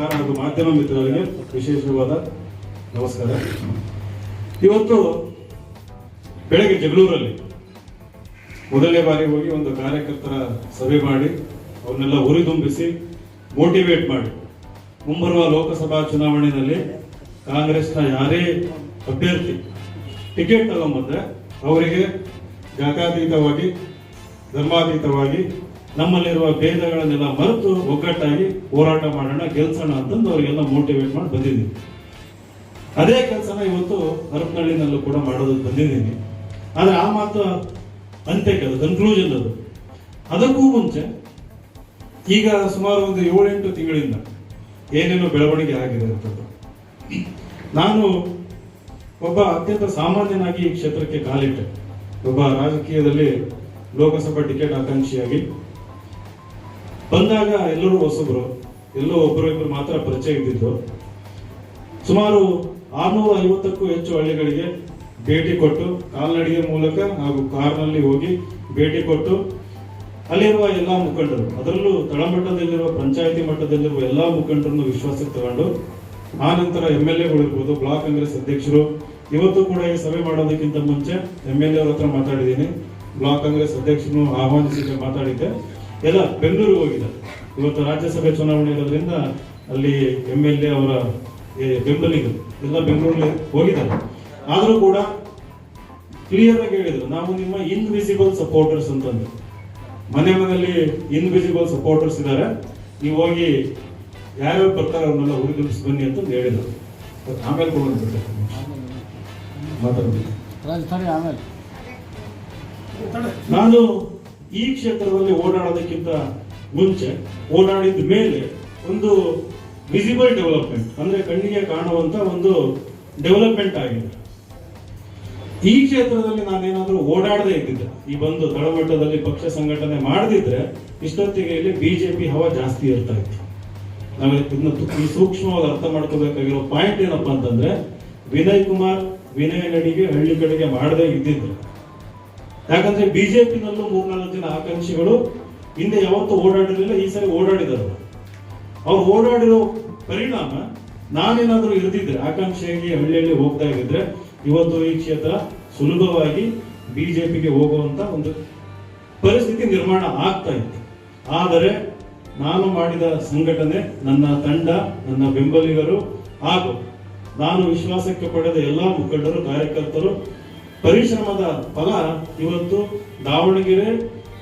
ನಮಸ್ಕಾರ ಹಾಗೂ ಮಾಧ್ಯಮ ಮಿತ್ರರಿಗೆ ವಿಶೇಷವಾದ ನಮಸ್ಕಾರ. ಇವತ್ತು ಬೆಳಗ್ಗೆ ಜಗಳೂರಲ್ಲಿ ಮೊದಲನೇ ಬಾರಿ ಹೋಗಿ ಒಂದು ಕಾರ್ಯಕರ್ತರ ಸಭೆ ಮಾಡಿ, ಅವನ್ನೆಲ್ಲ ಹುರಿದುಂಬಿಸಿ ಮೋಟಿವೇಟ್ ಮಾಡಿ. ಮುಂಬರುವ ಲೋಕಸಭಾ ಚುನಾವಣೆಯಲ್ಲಿ ಕಾಂಗ್ರೆಸ್ನ ಯಾರೇ ಅಭ್ಯರ್ಥಿ ಟಿಕೆಟ್ ತಗೊಂಬಂದ್ರೆ ಅವರಿಗೆ ಜಾತ್ಯಾತೀತವಾಗಿ, ಧರ್ಮಾತೀತವಾಗಿ ನಮ್ಮಲ್ಲಿರುವ ಭೇದಗಳನ್ನೆಲ್ಲ ಮರೆತು ಒಗ್ಗಟ್ಟಾಗಿ ಹೋರಾಟ ಮಾಡೋಣ, ಗೆಲ್ಸೋಣ ಅಂತಂದು ಅವರಿಗೆಲ್ಲ ಮೋಟಿವೇಟ್ ಮಾಡಿ ಬಂದಿದ್ದೀನಿ ಅದೇ ಕೆಲಸನ ಇವತ್ತು ಹರಪನಹಳ್ಳಿನಲ್ಲೂ ಕೂಡ ಮಾಡೋದಕ್ಕೆ ಬಂದಿದ್ದೀನಿ ಆದರೆ ಆ ಮಾತು ಅಂತ್ಯಕ್ಕೆ ಅದು ಕನ್ಕ್ಲೂಷನ್ ಅದು. ಅದಕ್ಕೂ ಮುಂಚೆ ಈಗ ಸುಮಾರು ಒಂದು ಏಳೆಂಟು ತಿಂಗಳಿಂದ ಏನೇನೋ ಬೆಳವಣಿಗೆ ಆಗಿದೆ ಅಂತದ್ದು. ನಾನು ಒಬ್ಬ ಅತ್ಯಂತ ಸಾಮಾನ್ಯನಾಗಿ ಈ ಕ್ಷೇತ್ರಕ್ಕೆ ಕಾಲಿಟ್ಟೆ. ಒಬ್ಬ ರಾಜಕೀಯದಲ್ಲಿ ಲೋಕಸಭಾ ಟಿಕೆಟ್ ಆಕಾಂಕ್ಷಿಯಾಗಿ. ಬಂದಾಗ ಎಲ್ಲರೂ ಹೊಸಬ್ರು, ಎಲ್ಲೋ ಒಬ್ಬರು ಇಬ್ಬರು ಮಾತ್ರ ಪರಿಚಯ ಇದ್ದಿದ್ದು. ಸುಮಾರು ಆರ್ನೂರ ಐವತ್ತಕ್ಕೂ ಹೆಚ್ಚು ಹಳ್ಳಿಗಳಿಗೆ ಭೇಟಿ ಕೊಟ್ಟು, ಕಾಲ್ನಡಿಗೆ ಮೂಲಕ ಹಾಗೂ ಕಾರ್ನಲ್ಲಿ ಹೋಗಿ ಭೇಟಿ ಕೊಟ್ಟು, ಅಲ್ಲಿರುವ ಎಲ್ಲ ಮುಖಂಡರು, ಅದರಲ್ಲೂ ತಳಮಟ್ಟದಲ್ಲಿರುವ ಪಂಚಾಯಿತಿ ಮಟ್ಟದಲ್ಲಿರುವ ಎಲ್ಲ ಮುಖಂಡರನ್ನು ವಿಶ್ವಾಸಕ್ಕೆ ತಗೊಂಡು, ಆ ನಂತರ ಎಂ ಎಲ್ ಎಗಳಿರ್ಬೋದು ಬ್ಲಾಕ್ ಕಾಂಗ್ರೆಸ್ ಅಧ್ಯಕ್ಷರು, ಇವತ್ತು ಕೂಡ ಈ ಸಭೆ ಮಾಡೋದಕ್ಕಿಂತ ಮುಂಚೆ ಎಂ ಎಲ್ ಎ ಹತ್ರ ಮಾತಾಡಿದ್ದೀನಿ. ಬ್ಲಾಕ್ ಕಾಂಗ್ರೆಸ್ ಅಧ್ಯಕ್ಷರನ್ನು ಆಹ್ವಾನಿಸಿ ಮಾತಾಡಿದ್ದೆ. ಎಲ್ಲ ಬೆಂಗಳೂರಿಗೆ ಹೋಗಿದ್ದಾರೆ ಇವತ್ತು ರಾಜ್ಯಸಭೆ ಚುನಾವಣೆ ಇರೋದ್ರಿಂದ ಅಲ್ಲಿ ಎಂ ಎಲ್ ಎ ಅವರ ಬೆಂಬಲಿಗರು ಎಲ್ಲ ಬೆಂಗಳೂರಿಗೆ ಹೋಗಿದ್ದಾರೆ. ಆದರೂ ಕೂಡ ಕ್ಲಿಯರ್ ಆಗಿ ಹೇಳಿದ್ರು ನಾವು ನಿಮ್ಮ ಇನ್ವಿಸಿಬಲ್ ಸಪೋರ್ಟರ್ಸ್ ಅಂತಂದು ಮನೆ ಮನೆಯಲ್ಲಿ ಇನ್ವಿಸಿಬಲ್ ಸಪೋರ್ಟರ್ಸ್ ಇದ್ದಾರೆ. ನೀವು ಹೋಗಿ ಯಾರ್ಯಾರು ಬರ್ತಾರೆ ಅವ್ರನ್ನೆಲ್ಲ ಹುರಿದುಂಬಿಸಿ ಬನ್ನಿ ಅಂತ ಹೇಳಿದರು. ಆಮೇಲೆ ಕೊಡೋದು ಮಾತಾಡ್ಬೇಕು. ರಾಜಸ್ಥಾನಿ ಆಮೇಲೆ. ನಾನು ಈ ಕ್ಷೇತ್ರದಲ್ಲಿ ಓಡಾಡೋದಕ್ಕಿಂತ ಮುಂಚೆ ಓಡಾಡಿದ ಮೇಲೆ ಒಂದು ವಿಸಿಬಲ್ ಡೆವಲಪ್ಮೆಂಟ್ ಅಂದ್ರೆ ಕಣ್ಣಿಗೆ ಕಾಣುವಂತ ಒಂದು ಡೆವಲಪ್ಮೆಂಟ್ ಆಗಿದೆ. ಈ ಕ್ಷೇತ್ರದಲ್ಲಿ ನಾನೇನಾದ್ರೂ ಓಡಾಡದೇ ಇದ್ದಿದ್ದೆ ಈ ಬಂದು ತಳಮಟ್ಟದಲ್ಲಿ ಪಕ್ಷ ಸಂಘಟನೆ ಮಾಡದಿದ್ರೆ, ಇಷ್ಟೊತ್ತಿಗೆ ಇಲ್ಲಿ ಬಿಜೆಪಿ ಹವಾ ಜಾಸ್ತಿ ಇರ್ತಾ ಇತ್ತು. ನಾವೇ ಇದನ್ನ ಈ ಸೂಕ್ಷ್ಮವಾಗಿ ಅರ್ಥ ಮಾಡ್ಕೋಬೇಕಾಗಿರೋ ಪಾಯಿಂಟ್ ಏನಪ್ಪಾ ಅಂತಂದ್ರೆ, ವಿನಯ್ ಕುಮಾರ್ ವಿನಯ ನಡಿಗೆ ಹಳ್ಳಿ ಕಡೆಗೆ ಮಾಡದೇ ಇದ್ದಿದ್ರು. ಯಾಕಂದ್ರೆ ಬಿಜೆಪಿನಲ್ಲೂ ಮೂರ್ನಾಲ್ಕು ಆಕಾಂಕ್ಷಿಗಳು ಹಿಂದೆ ಯಾವತ್ತೂ ಓಡಾಡಿರಲಿಲ್ಲ, ಈ ಸರಿ ಓಡಾಡಿದರು. ಅವ್ರು ಓಡಾಡಿರೋ ಪರಿಣಾಮ ನಾನೇನಾದ್ರೂ ಇರ್ದಿದ್ರೆ ಆಕಾಂಕ್ಷೆಯಾಗಿ ಹಳ್ಳಿಯಲ್ಲಿ ಹೋಗ್ತಾ ಇದ್ರೆ ಇವತ್ತು ಈ ಕ್ಷೇತ್ರ ಸುಲಭವಾಗಿ ಬಿಜೆಪಿಗೆ ಹೋಗುವಂತ ಒಂದು ಪರಿಸ್ಥಿತಿ ನಿರ್ಮಾಣ ಆಗ್ತಾ ಇತ್ತು. ಆದರೆ ನಾನು ಮಾಡಿದ ಸಂಘಟನೆ, ನನ್ನ ತಂಡ, ನನ್ನ ಬೆಂಬಲಿಗರು ಹಾಗೂ ನಾನು ವಿಶ್ವಾಸಕ್ಕೆ ಪಡೆದ ಎಲ್ಲಾ ಮುಖಂಡರು, ಕಾರ್ಯಕರ್ತರು ಪರಿಶ್ರಮದ ಫಲ ಇವತ್ತು ದಾವಣಗೆರೆ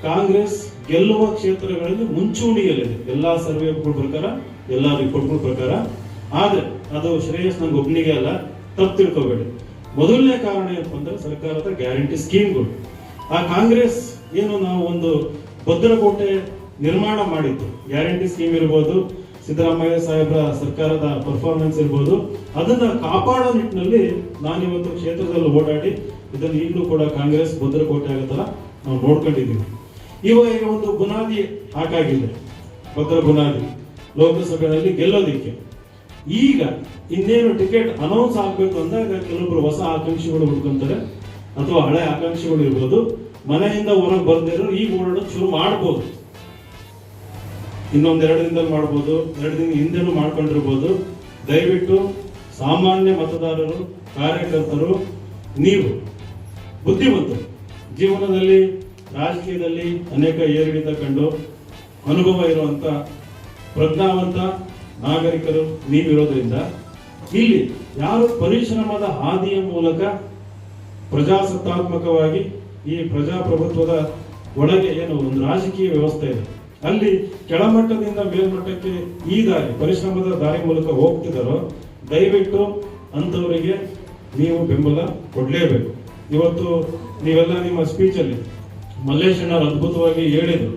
ಕಾಂಗ್ರೆಸ್ ಗೆಲ್ಲುವ ಕ್ಷೇತ್ರಗಳಲ್ಲಿ ಮುಂಚೂಣಿಯಲ್ಲಿದೆ. ಎಲ್ಲಾ ಸರ್ವೆಗಳ ಪ್ರಕಾರ, ಎಲ್ಲಾ ರಿಪೋರ್ಟ್ಗಳ ಪ್ರಕಾರ. ಆದ್ರೆ, ಅದು ಶ್ರೇಯಸ್ ನಂಗೆ ಒಬ್ಬನಿಗೆ ಅಲ್ಲ, ತಪ್ಪು ತಿಳ್ಕೋಬೇಡಿ. ಮೊದಲನೇ ಕಾರಣ ಏನಪ್ಪ ಅಂದ್ರೆ ಸರ್ಕಾರದ ಗ್ಯಾರಂಟಿ ಸ್ಕೀಮ್ಗಳು ಆ ಕಾಂಗ್ರೆಸ್ ಏನು ನಾವು ಒಂದು ಭದ್ರಕೋಟೆ ನಿರ್ಮಾಣ ಮಾಡಿತ್ತು ಗ್ಯಾರಂಟಿ ಸ್ಕೀಮ್ ಇರ್ಬೋದು, ಸಿದ್ದರಾಮಯ್ಯ ಸಾಹೇಬ್ರ ಸರ್ಕಾರದ ಪರ್ಫಾರ್ಮೆನ್ಸ್ ಇರ್ಬೋದು. ಅದನ್ನ ಕಾಪಾಡೋ ನಿಟ್ಟಿನಲ್ಲಿ ನಾನಿವತ್ತು ಕ್ಷೇತ್ರದಲ್ಲಿ ಓಡಾಡಿ, ಇದನ್ನು ಈಗಲೂ ಕೂಡ ಕಾಂಗ್ರೆಸ್ ಭದ್ರಕೋಟೆ ಕೋಟೆ ತರ ನಾವು ನೋಡ್ಕೊಂಡಿದ್ದೀವಿ. ಇವಾಗ ಒಂದು ಬುನಾದಿ ಹಾಕಾಗಿದೆ. ಭದ್ರ ಬುನಾದಿ. ಲೋಕಸಭೆಯಲ್ಲಿ ಗೆಲ್ಲೋದಿಕ್ಕೆ. ಈಗ ಇನ್ನೇನು ಟಿಕೆಟ್ ಅನೌನ್ಸ್ ಆಗ್ಬೇಕು ಅಂದಾಗ ಕೆಲವೊಬ್ರು ಹೊಸ ಆಕಾಂಕ್ಷಿಗಳು ಹುಡ್ಕೊಂತಾರೆ ಅಥವಾ ಹಳೆ ಆಕಾಂಕ್ಷಿಗಳು ಇರ್ಬೋದು. ಮನೆಯಿಂದ ಹೊರಗೆ ಬರ್ದಿರೋ ಈಗ ಓಡಾಡೋದು ಶುರು ಮಾಡ್ಬೋದು. ಇನ್ನೊಂದೆರಡು ದಿನದಲ್ಲಿ ಮಾಡ್ಬೋದು ಎರಡು ದಿನ ಹಿಂದೆನೂ ಮಾಡ್ಕೊಂಡಿರ್ಬೋದು. ದಯವಿಟ್ಟು ಸಾಮಾನ್ಯ ಮತದಾರರು, ಕಾರ್ಯಕರ್ತರು, ನೀವು ಬುದ್ಧಿವಂತರು. ಜೀವನದಲ್ಲಿ ರಾಜಕೀಯದಲ್ಲಿ ಅನೇಕ ಏರಿಳಿತ ಕಂಡು ಅನುಭವ ಇರುವಂತ ಪ್ರಜ್ಞಾವಂತ ನಾಗರಿಕರು ನೀವಿರೋದ್ರಿಂದ ಇಲ್ಲಿ ಯಾರು ಪರಿಶ್ರಮದ ಹಾದಿಯ ಮೂಲಕ ಪ್ರಜಾಸತ್ತಾತ್ಮಕವಾಗಿ ಈ ಪ್ರಜಾಪ್ರಭುತ್ವದ ಒಳಗೆ ಏನು ಒಂದು ರಾಜಕೀಯ ವ್ಯವಸ್ಥೆ ಇದೆ. ಅಲ್ಲಿ ಕೆಳಮಟ್ಟದಿಂದ ಮೇಲ್ಮಟ್ಟಕ್ಕೆ ಈ ದಾರಿ, ಪರಿಶ್ರಮದ ದಾರಿ ಮೂಲಕ ಹೋಗ್ತಿದ್ದಾರೋ ದಯವಿಟ್ಟು ಅಂಥವರಿಗೆ ನೀವು ಬೆಂಬಲ ಕೊಡಲೇಬೇಕು. ಇವತ್ತು ನೀವೆಲ್ಲ ನಿಮ್ಮ ಸ್ಪೀಚ್ ಅಲ್ಲಿ ಮಲ್ಲೇಶಣ್ಣವ್ರು ಅದ್ಭುತವಾಗಿ ಹೇಳಿದರು.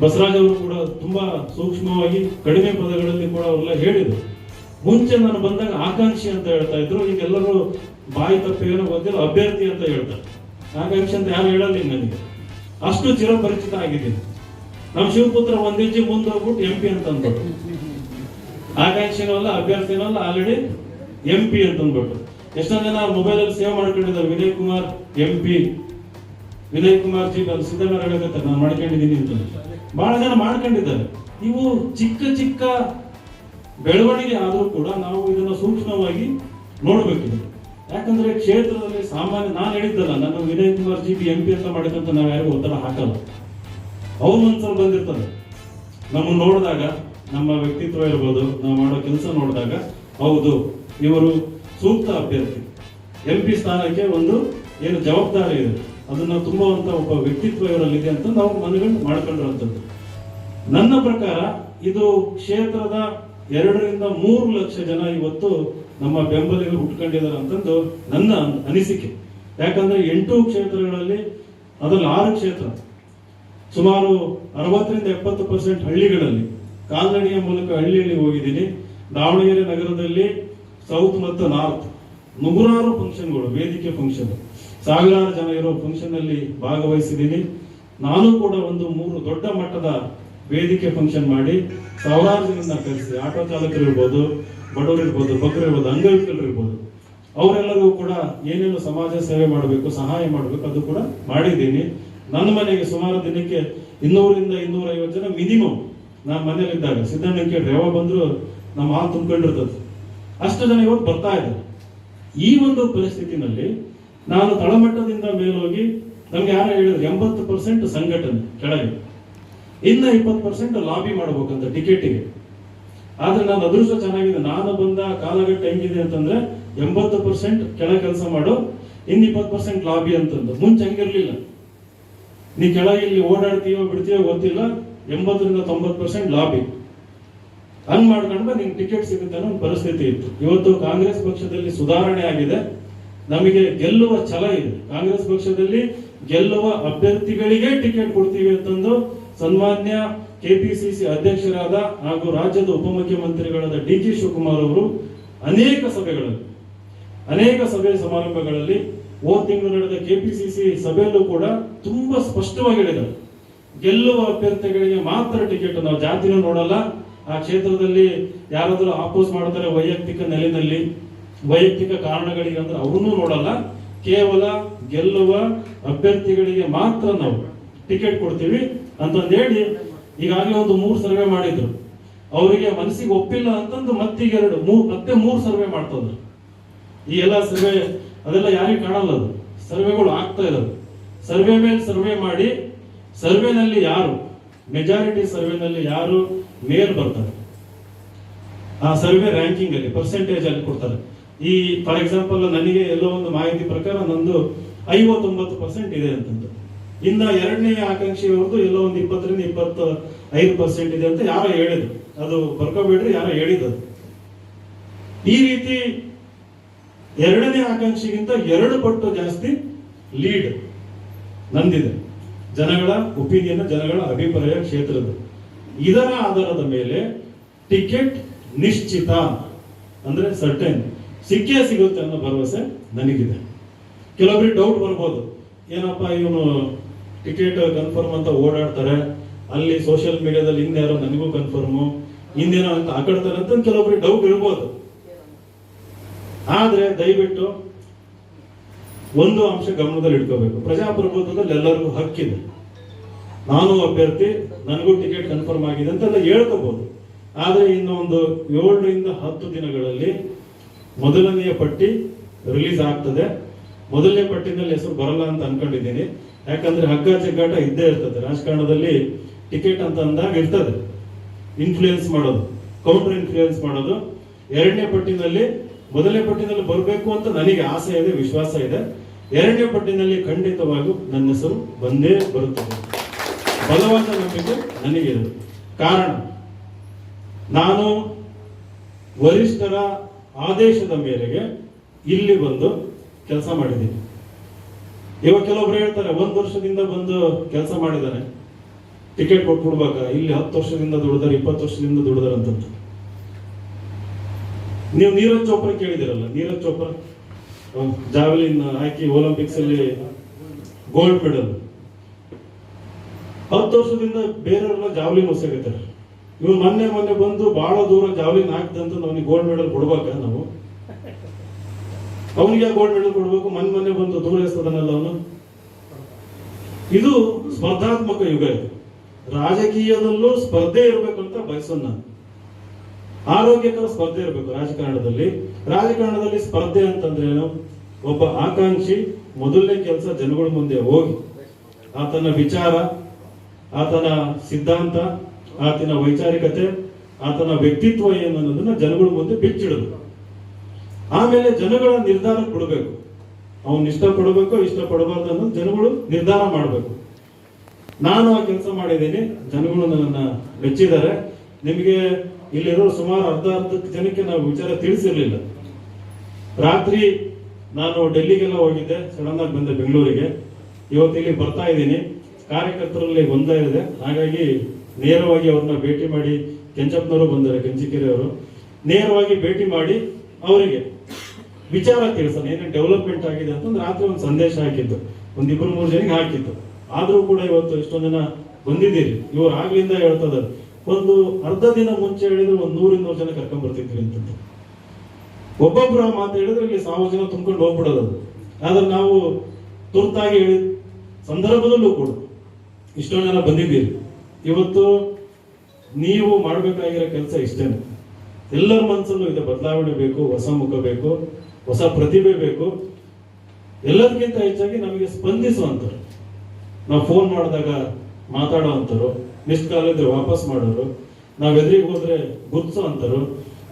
ಬಸವರಾಜ್ ಕೂಡ ತುಂಬಾ ಸೂಕ್ಷ್ಮವಾಗಿ ಕಡಿಮೆ ಪದಗಳಲ್ಲಿ ಕೂಡ ಅವರೆಲ್ಲ ಹೇಳಿದರು. ಮುಂಚೆ ನಾನು ಬಂದಾಗ ಆಕಾಂಕ್ಷಿ ಅಂತ ಹೇಳ್ತಾ ಇದ್ರು ಈಗ ಎಲ್ಲರೂ ಬಾಯಿ ತಪ್ಪೇನೋ ಗೊತ್ತಿಲ್ಲ, ಅಭ್ಯರ್ಥಿ ಅಂತ ಹೇಳ್ತಾರೆ. ಆಕಾಂಕ್ಷಿ ಅಂತ ಯಾರು ಹೇಳಲ್ಲ ನನಗೆ ಅಷ್ಟು ಚಿರಪರಿಚಿತ ಆಗಿದ್ದೀನಿ ನಮ್ಮ ಶಿವಪುತ್ರ ಒಂದ್ ಹೆಜ್ಜೆ ಮುಂದೆ ಹೋಗ್ಬಿಟ್ಟು ಎಂ ಪಿ ಅಂತ ಅಂದ್ಬಿಟ್ಟು ಆಕಾಂಕ್ಷಿನೂ ಅಲ್ಲ ಅಲ್ಲ ಆಲ್ರೆಡಿ ಎಂ ಪಿ ಅಂತ ಅಂದ್ಬಿಟ್ಟು ಎಷ್ಟೊಂದು ಜನ ಮೊಬೈಲ್ ಅಲ್ಲಿ ಸೇವ್ ಮಾಡ್ಕೊಂಡಿದ್ದಾರೆ, ವಿನಯ್ ಕುಮಾರ್ ಎಂ ಪಿ ವಿನಯ್ ಕುಮಾರ್ ಜಿ ಬಂದು ಸಿದ್ದಣ್ಣ ಹೇಳಕತ್ತಾರೆ ನಾನು ಮಾಡ್ಕೊಂಡಿದ್ದೀನಿ ಅಂತ. ಬಹಳ ಜನ ಮಾಡ್ಕೊಂಡಿದ್ದಾರೆ. ಇವು ಚಿಕ್ಕ ಚಿಕ್ಕ ಬೆಳವಣಿಗೆ ಆದರೂ ಕೂಡ ನಾವು ಇದನ್ನು ಸೂಕ್ಷ್ಮವಾಗಿ ನೋಡಬೇಕಿದೆ. ಯಾಕಂದ್ರೆ ಕ್ಷೇತ್ರದಲ್ಲಿ ಸಾಮಾನ್ಯ ನಾನು ಹೇಳಿದ್ದಲ್ಲ, ನನ್ನ Vinay Kumar ji B M P ಅಂತ ಮಾಡಿದಂತ ನಾವು ಯಾರಿಗೂ ಒತ್ತಡ ಹಾಕಲ್ಲ. ಅವ್ರ ಮನ್ಸಲ್ಲಿ ಬಂದಿರ್ತಾರೆ. ನಮ್ಮ ನೋಡಿದಾಗ, ನಮ್ಮ ವ್ಯಕ್ತಿತ್ವ ಇರ್ಬೋದು, ನಾವು ಮಾಡೋ ಕೆಲಸ ನೋಡಿದಾಗ, ಹೌದು, ಇವರು ಸೂಕ್ತ ಅಭ್ಯರ್ಥಿ. ಎಂ ಪಿ ಸ್ಥಾನಕ್ಕೆ ಒಂದು ಏನು ಜವಾಬ್ದಾರಿ ಇದೆ. ಅದನ್ನ ತುಂಬುವಂತ ಒಬ್ಬ ವ್ಯಕ್ತಿತ್ವ ಇವರಲ್ಲಿದೆ ಅಂತ ನಾವು ಮನಗಂಡು ಮಾಡ್ಕೊಂಡಿರುವಂಥದ್ದು. ನನ್ನ ಪ್ರಕಾರ ಇದು ಕ್ಷೇತ್ರದ ಎರಡರಿಂದ ಮೂರು ಲಕ್ಷ ಜನ ಇವತ್ತು ನಮ್ಮ ಬೆಂಬಲಿಗರು ಹುಟ್ಕೊಂಡಿದ್ದಾರೆ ಅಂತಂದು ನನ್ನ ಅನಿಸಿಕೆ. ಯಾಕಂದ್ರೆ ಎಂಟು ಕ್ಷೇತ್ರಗಳಲ್ಲಿ, ಅದರಲ್ಲಿ ಆರು ಕ್ಷೇತ್ರ, ಸುಮಾರು ಅರವತ್ತರಿಂದ ಎಪ್ಪತ್ತು ಪರ್ಸೆಂಟ್ ಹಳ್ಳಿಗಳಲ್ಲಿ, ಕಾಲ್ನಡಿಯ ಮೂಲಕ ಹಳ್ಳಿಯಲ್ಲಿ ಹೋಗಿದ್ದೀನಿ. ದಾವಣಗೆರೆ ನಗರದಲ್ಲಿ ಸೌತ್ ಮತ್ತು ನಾರ್ತ್ ನೂರಾರು ಫಂಕ್ಷನ್ಗಳು ವೇದಿಕೆ ಫಂಕ್ಷನ್ ಸಾವಿರಾರು ಜನ ಇರೋ ಫಂಕ್ಷನ್ ಅಲ್ಲಿ ಭಾಗವಹಿಸಿದ್ದೀನಿ. ನಾನು ಕೂಡ ಒಂದು ಮೂರು ದೊಡ್ಡ ಮಟ್ಟದ ವೇದಿಕೆ ಫಂಕ್ಷನ್ ಮಾಡಿ ಸಾವಿರಾರು ಜನ ಕರೆಸಿ, ಆಟೋ ಚಾಲಕರು ಇರ್ಬೋದು, ಬಡವರು ಇರ್ಬೋದು ಬಕರು ಇರ್ಬೋದು, ಅಂಗವಿಕಲರು ಇರ್ಬೋದು ಅವರೆಲ್ಲರಿಗೂ ಕೂಡ ಏನೇನು ಸಮಾಜ ಸೇವೆ ಮಾಡಬೇಕು, ಸಹಾಯ ಮಾಡಬೇಕು, ಅದು ಕೂಡ ಮಾಡಿದ್ದೀನಿ. ನನ್ನ ಮನೆಗೆ ಸುಮಾರು ದಿನಕ್ಕೆ ಇನ್ನೂರಿಂದ ಇನ್ನೂರ ಐವತ್ತು ಜನ ಮಿನಿಮಮ್ ನಮ್ಮ ಮನೇಲಿದ್ದಾಗ ಸಿದ್ದಣ್ಣ ರೇವ ಬಂದ್ರು ನಮ್ಮ ಹಾಲು ತುಂಬಿಕೊಂಡಿರ್ತದೆ. ಅಷ್ಟು ಜನ ಇವತ್ತು ಬರ್ತಾ ಇದ್ದಾರೆ. ಈ ಒಂದು ಪರಿಸ್ಥಿತಿನಲ್ಲಿ ನಾನು ತಳಮಟ್ಟದಿಂದ ಮೇಲೋಗಿ ನಮ್ಗೆ ಯಾರು ಹೇಳಿದ್ರು, ಎಂಬತ್ತು ಪರ್ಸೆಂಟ್ ಸಂಘಟನೆ ಕೆಳಗೆ. ಇನ್ನ ಇಪ್ಪತ್ತು ಪರ್ಸೆಂಟ್ ಲಾಬಿ ಮಾಡ್ಬೇಕಂತ ಟಿಕೆಟಿಗೆ. ಆದ್ರೆ ನಾನು ಅದೃಷ್ಟ ಚೆನ್ನಾಗಿದೆ. ನಾನು ಬಂದ ಕಾಲಘಟ್ಟ ಹೆಂಗಿದೆ ಅಂತಂದ್ರೆ ಎಂಬತ್ತು ಪರ್ಸೆಂಟ್ ಕೆಳ ಕೆಲಸ ಮಾಡು, ಇನ್ ಇಪ್ಪತ್ತು ಪರ್ಸೆಂಟ್ ಲಾಬಿ ಅಂತಂದು. ಮುಂಚೆ ಹಂಗಿರ್ಲಿಲ್ಲ. ನೀ ಕೆಳಗೆ ಇಲ್ಲಿ ಓಡಾಡ್ತೀಯೋ ಬಿಡ್ತೀಯೋ ಗೊತ್ತಿಲ್ಲ. ಎಂಬತ್ತರಿಂದ ತೊಂಬತ್ತು ಪರ್ಸೆಂಟ್ ಲಾಬಿ. ಹಂಗ್ ಮಾಡ್ಕೊಂಡ್ರೆ ನಿಂಗೆ ಟಿಕೆಟ್ ಸಿಗುತ್ತೆ ಅನ್ನೋ ಒಂದು ಪರಿಸ್ಥಿತಿ ಇತ್ತು. ಇವತ್ತು ಕಾಂಗ್ರೆಸ್ ಪಕ್ಷದಲ್ಲಿ ಸುಧಾರಣೆ ಆಗಿದೆ. ನಮಗೆ ಗೆಲ್ಲುವ ಛಲ ಇದೆ. ಕಾಂಗ್ರೆಸ್ ಪಕ್ಷದಲ್ಲಿ ಗೆಲ್ಲುವ ಅಭ್ಯರ್ಥಿಗಳಿಗೆ ಟಿಕೆಟ್ ಕೊಡ್ತೀವಿ ಅಂತಂದು ಸನ್ಮಾನ್ಯ ಕೆಪಿಸಿಸಿ ಅಧ್ಯಕ್ಷರಾದ ಹಾಗೂ ರಾಜ್ಯದ ಉಪಮುಖ್ಯಮಂತ್ರಿಗಳಾದ ಡಿ ಕೆ ಶಿವಕುಮಾರ್ ಅವರು ಅನೇಕ ಸಭೆಗಳಲ್ಲಿ, ಅನೇಕ ಸಭೆ ಸಮಾರಂಭಗಳಲ್ಲಿ ಹೋದ ತಿಂಗಳು ನಡೆದ ಕೆಪಿಸಿಸಿ ಸಭೆಯಲ್ಲೂ ಕೂಡ ತುಂಬಾ ಸ್ಪಷ್ಟವಾಗಿ ಹೇಳಿದ್ದಾರೆ. ಗೆಲ್ಲುವ ಅಭ್ಯರ್ಥಿಗಳಿಗೆ ಮಾತ್ರ ಟಿಕೆಟ್ ನಾವು ಜಾತಿನೂ ನೋಡಲ್ಲ. ಆ ಕ್ಷೇತ್ರದಲ್ಲಿ ಯಾರಾದರೂ ಆಪೋಸ್ ಮಾಡ್ತಾರೆ ವೈಯಕ್ತಿಕ ನೆಲೆಯಲ್ಲಿ ವೈಯಕ್ತಿಕ ಕಾರಣಗಳಿಗೆ ಅಂದ್ರೆ ಅವನ್ನೂ ನೋಡಲ್ಲ, ಕೇವಲ ಗೆಲ್ಲುವ ಅಭ್ಯರ್ಥಿಗಳಿಗೆ ಮಾತ್ರ ನಾವು ಟಿಕೆಟ್ ಕೊಡ್ತೀವಿ ಅಂತಂದು ಹೇಳಿ ಈಗಾಗಲೇ ಒಂದು ಮೂರು ಸರ್ವೆ ಮಾಡಿದ್ರು. ಅವರಿಗೆ ಮನಸ್ಸಿಗೆ ಒಪ್ಪಿಲ್ಲ ಅಂತಂದು ಮತ್ತೀಗ ಎರಡು ಮೂರು ಮತ್ತೆ ಮೂರು ಸರ್ವೆ ಮಾಡ್ತದ್ರು ಈ ಎಲ್ಲ ಸರ್ವೆ, ಅದೆಲ್ಲ ಯಾರಿಗೂ ಕಾಣಲ್ಲ ಅದು. ಸರ್ವೆಗಳು ಆಗ್ತಾ ಇರೋದು. ಸರ್ವೆ ಮೇಲೆ ಸರ್ವೆ ಮಾಡಿ, ಸರ್ವೆನಲ್ಲಿ ಯಾರು ಮೆಜಾರಿಟಿ ಸರ್ವೆನಲ್ಲಿ ಯಾರು ಮೇಲ್ ಬರ್ತಾರೆ. ಆ ಸರ್ವೆ ರ್ಯಾಂಕಿಂಗ್ ಅಲ್ಲಿ ಪರ್ಸೆಂಟೇಜ್ ಅಲ್ಲಿ ಕೊಡ್ತಾರೆ. ಈ ಫಾರ್ ಎಕ್ಸಾಂಪಲ್ ನನಗೆ ಎಲ್ಲೋ ಒಂದು ಮಾಹಿತಿ ಪ್ರಕಾರ ನಂದು ಐವತ್ತೊಂಬತ್ತು ಪರ್ಸೆಂಟ್ ಇದೆ ಅಂತಂದು. ಇನ್ನ ಎರಡನೇ ಆಕಾಂಕ್ಷಿಯವ್ರದ್ದು ಎಲ್ಲೋ ಒಂದು ಇಪ್ಪತ್ತರಿಂದ ಇಪ್ಪತ್ತು ಐದು ಪರ್ಸೆಂಟ್ ಇದೆ ಅಂತ ಯಾರೋ ಹೇಳಿದ್ರು. ಅದು ಬರ್ಕೋಬೇಡ್ರಿ, ಯಾರೋ ಹೇಳಿದ್ರು ಈ ರೀತಿ ಎರಡನೇ ಆಕಾಂಕ್ಷಿಗಿಂತ ಎರಡು ಪಟ್ಟು ಜಾಸ್ತಿ ಲೀಡ್ ನಂದಿದೆ. ಜನಗಳ ಒಪಿನಿಯನ್ ಜನಗಳ ಅಭಿಪ್ರಾಯ, ಕ್ಷೇತ್ರದ. ಇದರ ಆಧಾರದ ಮೇಲೆ ಟಿಕೆಟ್ ನಿಶ್ಚಿತ ಅಂದ್ರೆ ಸರ್ಟೆನ್ ಸಿಕ್ಕೇ ಸಿಗುತ್ತೆ ಅನ್ನೋ ಭರವಸೆ ನನಗಿದೆ. ಕೆಲವೊಬ್ಬರಿಗೆ ಡೌಟ್ ಬರ್ಬೋದು. ಏನಪ್ಪ ಇವನು ಟಿಕೆಟ್ ಕನ್ಫರ್ಮ್ ಅಂತ ಓಡಾಡ್ತಾರೆ. ಅಲ್ಲಿ ಸೋಷಿಯಲ್ ಮೀಡಿಯಾದಲ್ಲಿ ಹಿಂದ್ಯಾರೋ ನನಗೂ ಕನ್ಫರ್ಮು ಹಿಂದೇನೋ ಅಂತ ಆಕಡ್ತಾರೆ ಅಂತ ಕೆಲವೊಬ್ಬರಿಗೆ ಡೌಟ್ ಇರ್ಬೋದು. ಆದ್ರೆ ದಯವಿಟ್ಟು ಒಂದು ಅಂಶ ಗಮನದಲ್ಲಿ ಇಟ್ಕೋಬೇಕು. ಪ್ರಜಾಪ್ರಭುತ್ವದಲ್ಲಿ ಎಲ್ಲರಿಗೂ ಹಕ್ಕಿದೆ. ನಾನು ಅಭ್ಯರ್ಥಿ, ನನಗೂ ಟಿಕೆಟ್ ಕನ್ಫರ್ಮ್ ಆಗಿದೆ ಅಂತೆಲ್ಲ ಹೇಳ್ಕೋಬಹುದು ಆದ್ರೆ ಇನ್ನೊಂದು ಏಳರಿಂದ ಹತ್ತು ದಿನಗಳಲ್ಲಿ ಮೊದಲನೆಯ ಪಟ್ಟಿ ರಿಲೀಸ್ ಆಗ್ತದೆ. ಮೊದಲನೇ ಪಟ್ಟಿನಲ್ಲಿ ಹೆಸರು ಬರಲ್ಲ ಅಂತ ಅನ್ಕೊಂಡಿದ್ದೀನಿ. ಯಾಕಂದ್ರೆ ಹಗ್ಗ ಜಗ್ಗಾಟ ಇದ್ದೇ ಇರ್ತದೆ. ರಾಜಕಾರಣದಲ್ಲಿ ಟಿಕೆಟ್ ಅಂತ ಅಂದಾಗ ಇರ್ತದೆ. ಇನ್ಫ್ಲೂಯೆನ್ಸ್ ಮಾಡೋದು ಕೌಂಟರ್ ಇನ್ಫ್ಲೂಯೆನ್ಸ್ ಮಾಡೋದು. ಎರಡನೇ ಪಟ್ಟಿನಲ್ಲಿ, ಮೊದಲನೇ ಪಟ್ಟಿನಲ್ಲಿ ಬರಬೇಕು ಅಂತ ನನಗೆ ಆಸೆ ಇದೆ, ವಿಶ್ವಾಸ ಇದೆ. ಎರಡನೇ ಪಟ್ಟಿನಲ್ಲಿ ಖಂಡಿತವಾಗೂ ನನ್ನ ಹೆಸರು ಬಂದೇ ಬರುತ್ತದೆ ಬಲವಾದ ನಂಬಿಕೆ ನನಗೆ ಇದೆ. ಕಾರಣ, ನಾನು ವರಿಷ್ಠರ ಆದೇಶದ ಮೇರೆಗೆ ಇಲ್ಲಿ ಬಂದು ಕೆಲಸ ಮಾಡಿದ್ದೀನಿ. ಇವಾಗ ಕೆಲವೊಬ್ರು ಹೇಳ್ತಾರೆ, ಒಂದ್ ವರ್ಷದಿಂದ ಬಂದು ಕೆಲಸ ಮಾಡಿದ್ದಾನೆ ಟಿಕೆಟ್ ಕೊಟ್ಬಿಡ್ಬೇಕ, ಇಲ್ಲಿ ಹತ್ತು ವರ್ಷದಿಂದ ದುಡಿದಾರೆ, ಇಪ್ಪತ್ತು ವರ್ಷದಿಂದ ದುಡಿದಾರೆ ಅಂತ ನೀವು ನೀರಜ್ ಚೋಪ್ರಾ ಕೇಳಿದಿರಲ್ಲ ನೀರಜ್ ಚೋಪ್ರಾ? ಜಾವೆಲಿನ್ ಹಾಕಿ ಒಲಿಂಪಿಕ್ಸ್ ಅಲ್ಲಿ ಗೋಲ್ಡ್ ಮೆಡಲ್ ಹತ್ತು ವರ್ಷದಿಂದ ಬೇರೆಯವ್ರನ್ನ ಜಾವ್ಲಿನ್ ಹೊಸಗಿದ್ದಾರೆ ಇವ್ ಮೊನ್ನೆ ಮೊನ್ನೆ ಬಂದು ಬಹಳ ದೂರ ಜಾವಲಿನ್ ಹಾಕ್ದಂತ ಅವನಿಗೆ ಗೋಲ್ಡ್ ಮೆಡಲ್ ಕೊಡ್ಬೇಕ ನಾವು. ಅವನಿಗೆ ಗೋಲ್ಡ್ ಮೆಡಲ್ ಕೊಡ್ಬೇಕು? ಮೊನ್ನೆ ಮೊನ್ನೆ ಬಂದು ದೂರ ಎಸ್ತದನಲ್ಲ ಅವನು. ಇದು ಸ್ಪರ್ಧಾತ್ಮಕ ಯುಗ ಇದು. ರಾಜಕೀಯದಲ್ಲೂ ಸ್ಪರ್ಧೆ ಇರಬೇಕು ಅಂತ ಬಯಸೋಣ ಆರೋಗ್ಯಕರ ಸ್ಪರ್ಧೆ ಇರಬೇಕು ರಾಜಕಾರಣದಲ್ಲಿ. ರಾಜಕಾರಣದಲ್ಲಿ ಸ್ಪರ್ಧೆ ಅಂತಂದ್ರೆ ಏನು? ಒಬ್ಬ ಆಕಾಂಕ್ಷಿ ಮೊದಲನೇ ಕೆಲಸ ಜನಗಳ ಮುಂದೆ ಹೋಗಿ. ಆತನ ವಿಚಾರ, ಆತನ ಸಿದ್ಧಾಂತ ಆತನ ವೈಚಾರಿಕತೆ, ಆತನ ವ್ಯಕ್ತಿತ್ವ ಏನು ಅನ್ನೋದನ್ನ ಜನಗಳ ಮುಂದೆ ಬಿಚ್ಚಿಡಬೇಕು ಆಮೇಲೆ ಜನಗಳ ನಿರ್ಧಾರ ಕೊಡಬೇಕು. ಅವನ್ ಇಷ್ಟಪಡಬೇಕು ಇಷ್ಟಪಡಬಾರ್ದು ಅನ್ನೋದು ಜನಗಳು ನಿರ್ಧಾರ ಮಾಡಬೇಕು. ನಾನು ಆ ಕೆಲಸ ಮಾಡಿದ್ದೀನಿ, ಜನಗಳು ನನ್ನ ಮೆಚ್ಚಿದ್ದಾರೆ. ನಿಮಗೆ ಇಲ್ಲಿರೋ ಸುಮಾರು ಅರ್ಧ ಅರ್ಧ ಜನಕ್ಕೆ ನಾವು ವಿಚಾರ ತಿಳಿಸಿರ್ಲಿಲ್ಲ. ರಾತ್ರಿ ನಾನು ಡೆಲ್ಲಿಗೆಲ್ಲ ಹೋಗಿದ್ದೆ, ಸಡನ್ ಆಗಿ ಬಂದೆ ಬೆಂಗಳೂರಿಗೆ. ಇವತ್ತು ಇಲ್ಲಿ ಬರ್ತಾ ಇದ್ದೀನಿ. ಕಾರ್ಯಕರ್ತರಲ್ಲಿ ಗೊಂದಲ ಇದೆ. ಹಾಗಾಗಿ ನೇರವಾಗಿ ಅವ್ರನ್ನ ಭೇಟಿ ಮಾಡಿ ಕೆಂಚಪ್ಪನವರು ಬಂದರೆ ಅವರು ನೇರವಾಗಿ ಭೇಟಿ ಮಾಡಿ ಅವರಿಗೆ ವಿಚಾರ ತಿಳಿಸೋಣ, ಏನೇನು ಡೆವಲಪ್ಮೆಂಟ್ ಆಗಿದೆ ಅಂತಂದ್ರೆ ರಾತ್ರಿ ಒಂದು ಸಂದೇಶ ಹಾಕಿದ್ದು ಒಂದಿಬ್ಬರು ಮೂರು ಜನಕ್ಕೆ ಹಾಕಿದ್ದು. ಆದರೂ ಕೂಡ ಇವತ್ತು ಇಷ್ಟೊಂದು ಜನ ಬಂದಿದ್ದೀರಿ. ಇವ್ರು ಆಗ್ಲಿಂದ ಹೇಳ್ತದ ಒಂದು ಅರ್ಧ ದಿನ ಮುಂಚೆ ಹೇಳಿದ್ರೆ ಒಂದು ನೂರಿಂದ ನೂರು ಜನ ಕರ್ಕೊಂಡ್ ಬರ್ತಿದ್ರಿ ಅಂತಂದು. ಒಬ್ಬೊಬ್ರು ಆ ಮಾತು ಹೇಳಿದ್ರೆ ಇಲ್ಲಿ ಸಾವಿರ ಜನ ತುಂಬ್ಕೊಂಡು ಹೋಗ್ಬಿಡೋದು. ಆದ್ರೆ ನಾವು ತುರ್ತಾಗಿ ಹೇಳಿದ ಸಂದರ್ಭದಲ್ಲೂ ಕೂಡ ಇಷ್ಟೊಂದು ಜನ ಬಂದಿದ್ದೀರಿ. ಇವತ್ತು ನೀವು ಮಾಡಬೇಕಾಗಿರೋ ಕೆಲಸ ಇಷ್ಟೇ ಎಲ್ಲರ ಮನಸ್ಸಲ್ಲೂ ಇದೆ. ಬದಲಾವಣೆ ಬೇಕು, ಹೊಸ ಮುಖ ಬೇಕು, ಹೊಸ ಪ್ರತಿಭೆ ಬೇಕು. ಎಲ್ಲದಕ್ಕಿಂತ ಹೆಚ್ಚಾಗಿ ನಮಗೆ ಸ್ಪಂದಿಸುವಂತರು ನಾವು ಫೋನ್ ಮಾಡಿದಾಗ ಮಾತಾಡೋ ಮಿಸ್ ಕಾಲ್ ಇದ್ರೆ ವಾಪಸ್ ಮಾಡೋರು. ನಾವು ಎದುರಿಗೆ ಹೋದ್ರೆ ಗುರ್ಸೋ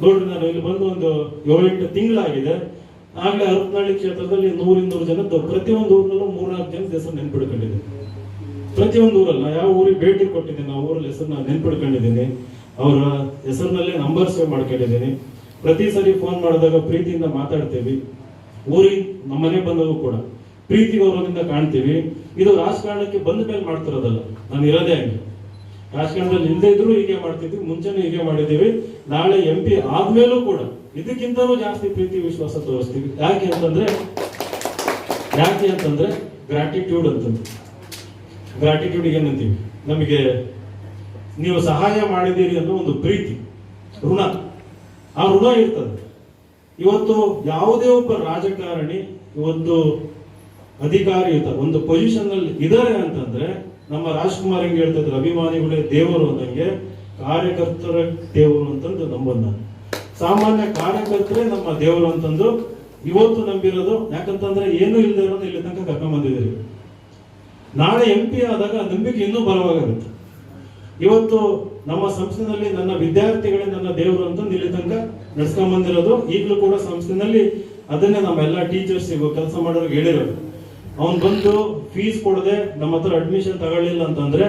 ನೋಡ್ರಿ, ನಾನು ಇಲ್ಲಿ ಬಂದು ಒಂದು ಏಳೆಂಟು ತಿಂಗಳಾಗಿದೆ. ಆಗಲೇ ಹರಪನಹಳ್ಳಿ ಕ್ಷೇತ್ರದಲ್ಲಿ ನೂರಿಂದ ನೂರು ಜನದ್ದು ಪ್ರತಿಯೊಂದು ಊರಿನಲ್ಲೂ ಮೂರ್ನಾಲ್ಕು ಜನ ಹೆಸರು ನೆನ್ಪಿಡ್ಕೊಂಡಿದ್ದೀನಿ ಪ್ರತಿಯೊಂದು ಊರಲ್ಲ ಯಾವ ಊರಿಗೆ ಭೇಟಿ ಕೊಟ್ಟಿದ್ದೀನಿ, ಆ ಊರಲ್ಲಿ ಹೆಸರನ್ನ ನೆನ್ಪಿಡ್ಕೊಂಡಿದ್ದೀನಿ. ಅವರ ಹೆಸರಿನಲ್ಲೇ ನಂಬರ್ ಸೇವ್ ಮಾಡ್ಕೊಂಡಿದ್ದೀನಿ. ಪ್ರತಿ ಸರಿ ಫೋನ್ ಮಾಡಿದಾಗ ಪ್ರೀತಿಯಿಂದ ಮಾತಾಡ್ತೀವಿ. ಊರಿಗೆ, ನಮ್ಮ ಮನೆ ಕೂಡ ಪ್ರೀತಿ ಗೌರವದಿಂದ ಕಾಣ್ತೀವಿ. ಇದು ರಾಜಕಾರಣಕ್ಕೆ ಬಂದ ಮೇಲೆ ಮಾಡ್ತಿರೋದಲ್ಲ, ನಾನು ಇರೋದೇ ಹಂಗೆ. ರಾಜಕಾರಣದಲ್ಲಿ ಹಿಂದೆ ಇದ್ರು ಹೀಗೆ ಮಾಡ್ತಿದ್ವಿ, ಮುಂಚೆನೂ ಹೀಗೆ ಮಾಡಿದ್ದೀವಿ. ನಾಳೆ ಎಂ ಪಿ ಆದ್ಮೇಲೂ ಕೂಡ ಇದಕ್ಕಿಂತಲೂ ಜಾಸ್ತಿ ಪ್ರೀತಿ, ವಿಶ್ವಾಸ ತೋರಿಸ್ತೀವಿ. ಯಾಕೆ ಅಂತಂದ್ರೆ ಯಾಕೆ ಅಂತಂದ್ರೆ ಗ್ರಾಟಿಟ್ಯೂಡ್ ಅಂತಂದ್ರೆ. ಗ್ರಾಟಿಟ್ಯೂಡ್ ಏನಂತೀವಿ ನಮಗೆ ನೀವು ಸಹಾಯ ಮಾಡಿದ್ದೀರಿ ಅನ್ನೋ ಒಂದು ಪ್ರೀತಿ, ಋಣ. ಆ ಋಣ ಇರ್ತದೆ. ಇವತ್ತು ಯಾವುದೇ ಒಬ್ಬ ರಾಜಕಾರಣಿ, ಇವತ್ತು ಅಧಿಕಾರಿಯುತ ಒಂದು ಪೊಸಿಷನ್ ಅಲ್ಲಿ ಇದ್ದಾರೆ ಅಂತಂದ್ರೆ, ನಮ್ಮ ರಾಜ್ಕುಮಾರ್ ಹೆಂಗೆ ಹೇಳ್ತಿದ್ರು? ಅಭಿಮಾನಿಗಳೇ ದೇವರು ಅಂದಂಗೆ ಕಾರ್ಯಕರ್ತರ ದೇವರು ಅಂತಂದು ನಂಬೋದು ಸಾಮಾನ್ಯ ಕಾರ್ಯಕರ್ತರೇ ನಮ್ಮ ದೇವರು ಅಂತಂದು ಇವತ್ತು ನಂಬಿರೋದು. ಯಾಕಂತಂದ್ರೆ ಏನೂ ಇಲ್ಲದೆ ಇರೋದು ಇಲ್ಲಿ ತನಕ ಕರ್ಕೊಂಡ್ ಬಂದಿದ್ದೀರಿ ನಾಳೆ ಎಂ ಪಿ ಆದಾಗ ನಂಬಿಕೆ ಇನ್ನೂ ಬಲವಾಗುತ್ತೆ. ಇವತ್ತು ನಮ್ಮ ಸಂಸ್ಥೆನಲ್ಲಿ ನನ್ನ ವಿದ್ಯಾರ್ಥಿಗಳೇ ನನ್ನ ದೇವರು ಅಂತ ಇಲ್ಲಿ ತನಕ ನಡ್ಸ್ಕೊಂಡ್ ಈಗಲೂ ಕೂಡ ಸಂಸ್ಥೆನಲ್ಲಿ ಅದನ್ನೇ ನಮ್ಮ ಎಲ್ಲ ಟೀಚರ್ಸ್ ಕೆಲಸ ಮಾಡೋರಿಗೆ ಹೇಳಿರೋದು. ಅವ್ನು ಬಂದು ಫೀಸ್ ಕೊಡದೆ ನಮ್ಮ ಹತ್ರ ಅಡ್ಮಿಷನ್ ತಗೊಳ್ಳಿಲ್ಲ ಅಂತಂದ್ರೆ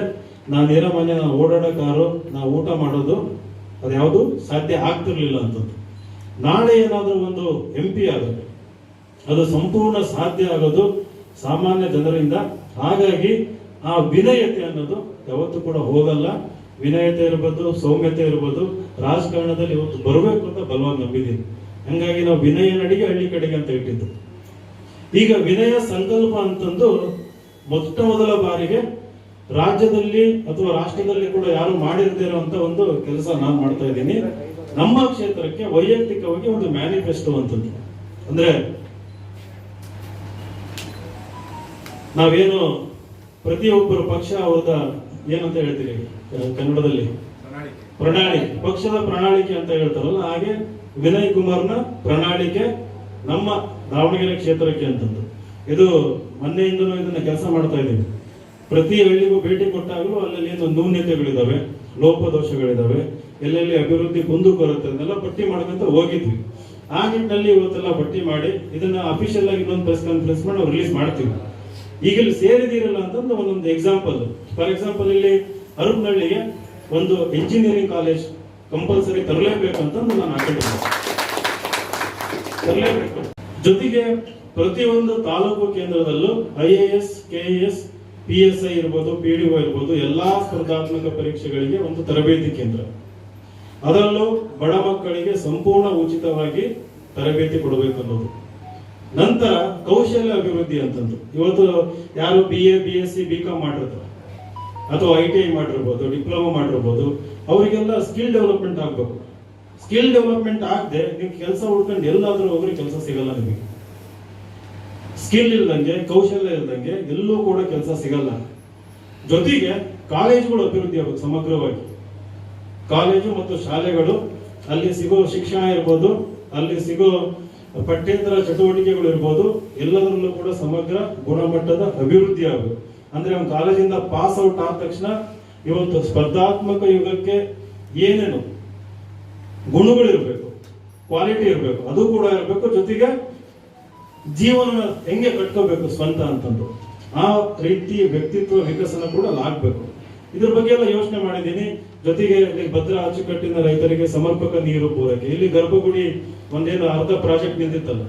ನಾನು ನೇರ ಮನೆ ನಾನು ಓಡಾಡೋ ಕಾರು ನಾವು ಊಟ ಮಾಡೋದು ಅದ್ಯಾವುದು ಸಾಧ್ಯ ಆಗ್ತಿರ್ಲಿಲ್ಲ ಅಂತದ್ದು. ನಾಳೆ ಏನಾದರೂ ಒಂದು ಎಂ ಪಿ ಆಗುತ್ತೆ. ಅದು ಸಂಪೂರ್ಣ ಸಾಧ್ಯ ಆಗೋದು ಸಾಮಾನ್ಯ ಜನರಿಂದ ಹಾಗಾಗಿ ಆ ವಿನಯತೆ ಅನ್ನೋದು ಯಾವತ್ತೂ ಕೂಡ ಹೋಗಲ್ಲ. ವಿನಯತೆ ಇರ್ಬೋದು, ಸೌಮ್ಯತೆ ಇರ್ಬೋದು, ರಾಜಕಾರಣದಲ್ಲಿ ಇವತ್ತು ಬರಬೇಕು ಅಂತ ಬಲವಾಗಿ ನಂಬಿದ್ದೀನಿ. ಹಂಗಾಗಿ ನಾವು ವಿನಯ ನಡಿಗೆ ಹಳ್ಳಿ ಕಡೆಗೆ ಅಂತ ಇಟ್ಟಿದ್ದು. ಈಗ ವಿನಯ ಸಂಕಲ್ಪ ಅಂತಂದು ಮೊಟ್ಟ ಮೊದಲ ಬಾರಿಗೆ ರಾಜ್ಯದಲ್ಲಿ ಅಥವಾ ರಾಷ್ಟ್ರದಲ್ಲಿ ಕೂಡ ಯಾರು ಅಂತ ಒಂದು ಕೆಲಸ ನಾನು ಮಾಡ್ತಾ ಇದ್ದೀನಿ. ನಮ್ಮ ಕ್ಷೇತ್ರಕ್ಕೆ ವೈಯಕ್ತಿಕವಾಗಿ ಒಂದು ಮ್ಯಾನಿಫೆಸ್ಟೋ ಅಂತದ್ದು. ಅಂದ್ರೆ ನಾವೇನು ಪ್ರತಿಯೊಬ್ಬರು ಪಕ್ಷ ಅವ್ರದ ಏನಂತ ಹೇಳ್ತೀರಿ? ಕನ್ನಡದಲ್ಲಿ? ಪ್ರಣಾಳಿಕೆ. ಪಕ್ಷದ ಪ್ರಣಾಳಿಕೆ ಅಂತ ಹೇಳ್ತಾರಲ್ಲ, ಹಾಗೆ ವಿನಯ್ ಕುಮಾರ್ನ ಪ್ರಣಾಳಿಕೆ ನಮ್ಮ ದಾವಣಗೆರೆ ಕ್ಷೇತ್ರಕ್ಕೆ ಅಂತಂದು ಇದು ಮೊನ್ನೆಯಿಂದಲೂ ಇದನ್ನ ಕೆಲಸ ಮಾಡ್ತಾ ಇದ್ದೀವಿ. ಪ್ರತಿ ಹಳ್ಳಿಗೂ ಭೇಟಿ ಕೊಟ್ಟಾಗಲೂ ಅಲ್ಲಲ್ಲಿ ಏನು ನ್ಯೂನ್ಯತೆಗಳಿದಾವೆ ಲೋಪದೋಷಗಳಿದಾವೆ, ಎಲ್ಲೆಲ್ಲಿ ಅಭಿವೃದ್ಧಿ ಕುಂದು ಬರುತ್ತೆ ಅದನ್ನೆಲ್ಲ ಪಟ್ಟಿ ಮಾಡ್ಕೊಂತ ಹೋಗಿದ್ವಿ. ಆ ನಿಟ್ಟಿನಲ್ಲಿ ಇವತ್ತೆಲ್ಲ ಪಟ್ಟಿ ಮಾಡಿ ಇದನ್ನ ಅಫಿಷಿಯಲ್ ಆಗಿ ಇನ್ನೊಂದು ಪ್ರೆಸ್ ಕಾನ್ಫರೆನ್ಸ್ ಮಾಡಿ ರಿಲೀಸ್ ಮಾಡ್ತೀವಿ. ಈಗ ಇಲ್ಲಿ ಸೇರಿದಿರಲ್ಲ ಅಂತಂದ್ರೆ ಒಂದೊಂದು ಎಕ್ಸಾಂಪಲ್ ಫಾರ್ ಎಕ್ಸಾಂಪಲ್ ಇಲ್ಲಿ ಅರುಣಹಳ್ಳಿಗೆ ಒಂದು ಇಂಜಿನಿಯರಿಂಗ್ ಕಾಲೇಜ್ ಕಂಪಲ್ಸರಿ ತರಲೇಬೇಕು ಅಂತಂದು ನಾನು ಹಾಕೊಂಡಿದ್ದೆ ತರಲೇಬೇಕು. ಜೊತೆಗೆ ಪ್ರತಿಯೊಂದು taluk ಕೇಂದ್ರದಲ್ಲೂ I A S K S P S I ಇರ್ಬೋದು ಪಿ ಡಿ ಇರ್ಬೋದು ಎಲ್ಲಾ ಸ್ಪರ್ಧಾತ್ಮಕ ಪರೀಕ್ಷೆಗಳಿಗೆ ಒಂದು ತರಬೇತಿ ಕೇಂದ್ರ. ಅದರಲ್ಲೂ ಬಡ ಮಕ್ಕಳಿಗೆ ಸಂಪೂರ್ಣ ಉಚಿತವಾಗಿ ತರಬೇತಿ ಕೊಡಬೇಕು ಅನ್ನೋದು. ನಂತರ ಕೌಶಲ್ಯ ಅಭಿವೃದ್ಧಿ ಅಂತಂದು ಇವತ್ತು ಯಾರು B A B S C B com ಮಾಡಿರ್ತಾರೆ, ಅಥವಾ ಐ ಟಿ ಐ ಮಾಡಿರ್ಬೋದು, ಡಿಪ್ಲೊಮಾ ಮಾಡಿರ್ಬೋದು, ಅವರಿಗೆಲ್ಲ ಸ್ಕಿಲ್ ಡೆವಲಪ್ಮೆಂಟ್ ಆಗಬೇಕು. ಸ್ಕಿಲ್ ಡೆವಲಪ್ಮೆಂಟ್ ಆಗದೆ ನೀವು ಕೆಲಸ ಹುಡ್ಕೊಂಡು ಎಲ್ಲಾದ್ರೂ ಹೋಗ್ರಿ ಕೆಲಸ ಸಿಗಲ್ಲ ನಿಮಗೆ. ಸ್ಕಿಲ್ ಇಲ್ದಂಗೆ, ಕೌಶಲ್ಯ ಇಲ್ದಂಗೆ ಎಲ್ಲೂ ಕೂಡ ಕೆಲಸ ಸಿಗಲ್ಲ. ಜೊತೆಗೆ ಕಾಲೇಜುಗಳು ಅಭಿವೃದ್ಧಿ ಆಗುತ್ತೆ ಸಮಗ್ರವಾಗಿ. ಕಾಲೇಜು ಮತ್ತು ಶಾಲೆಗಳು, ಅಲ್ಲಿ ಸಿಗೋ ಶಿಕ್ಷಣ ಇರ್ಬೋದು, ಅಲ್ಲಿ ಸಿಗೋ ಪಠ್ಯೇತರ ಚಟುವಟಿಕೆಗಳು ಇರ್ಬೋದು, ಎಲ್ಲದರಲ್ಲೂ ಕೂಡ ಸಮಗ್ರ ಗುಣಮಟ್ಟದ ಅಭಿವೃದ್ಧಿ ಆಗಬೇಕು. ಅಂದ್ರೆ ಒಂದು ಕಾಲೇಜಿಂದ ಪಾಸ್ ಔಟ್ ಆದ ತಕ್ಷಣ ಇವತ್ತು ಸ್ಪರ್ಧಾತ್ಮಕ ಯುಗಕ್ಕೆ ಏನೇನು ಗುಣಗಳಿರ್ಬೇಕು ಕ್ವಾಲಿಟಿ ಇರಬೇಕು, ಅದು ಕೂಡ ಇರಬೇಕು, ಜೊತೆಗೆ ಜೀವನ ಹೆಂಗೆ ಕಟ್ಕೋಬೇಕು ಸ್ವಂತ ಅಂತಂದು, ಆ ರೀತಿ ವ್ಯಕ್ತಿತ್ವ ವಿಕಸನ ಕೂಡ ಆಗ್ಬೇಕು. ಇದ್ರ ಬಗ್ಗೆ ಎಲ್ಲ ಯೋಚನೆ ಮಾಡಿದ್ದೀನಿ. ಜೊತೆಗೆ ಇಲ್ಲಿ ಭದ್ರಾ ಅಚ್ಚುಕಟ್ಟಿನ ರೈತರಿಗೆ ಸಮರ್ಪಕ ನೀರು ಪೂರೈಕೆ. ಇಲ್ಲಿ ಗರ್ಭಗುಡಿ ಒಂದೇನು ಅರ್ಧ ಪ್ರಾಜೆಕ್ಟ್ ನಿಂತಿತ್ತಲ್ಲ,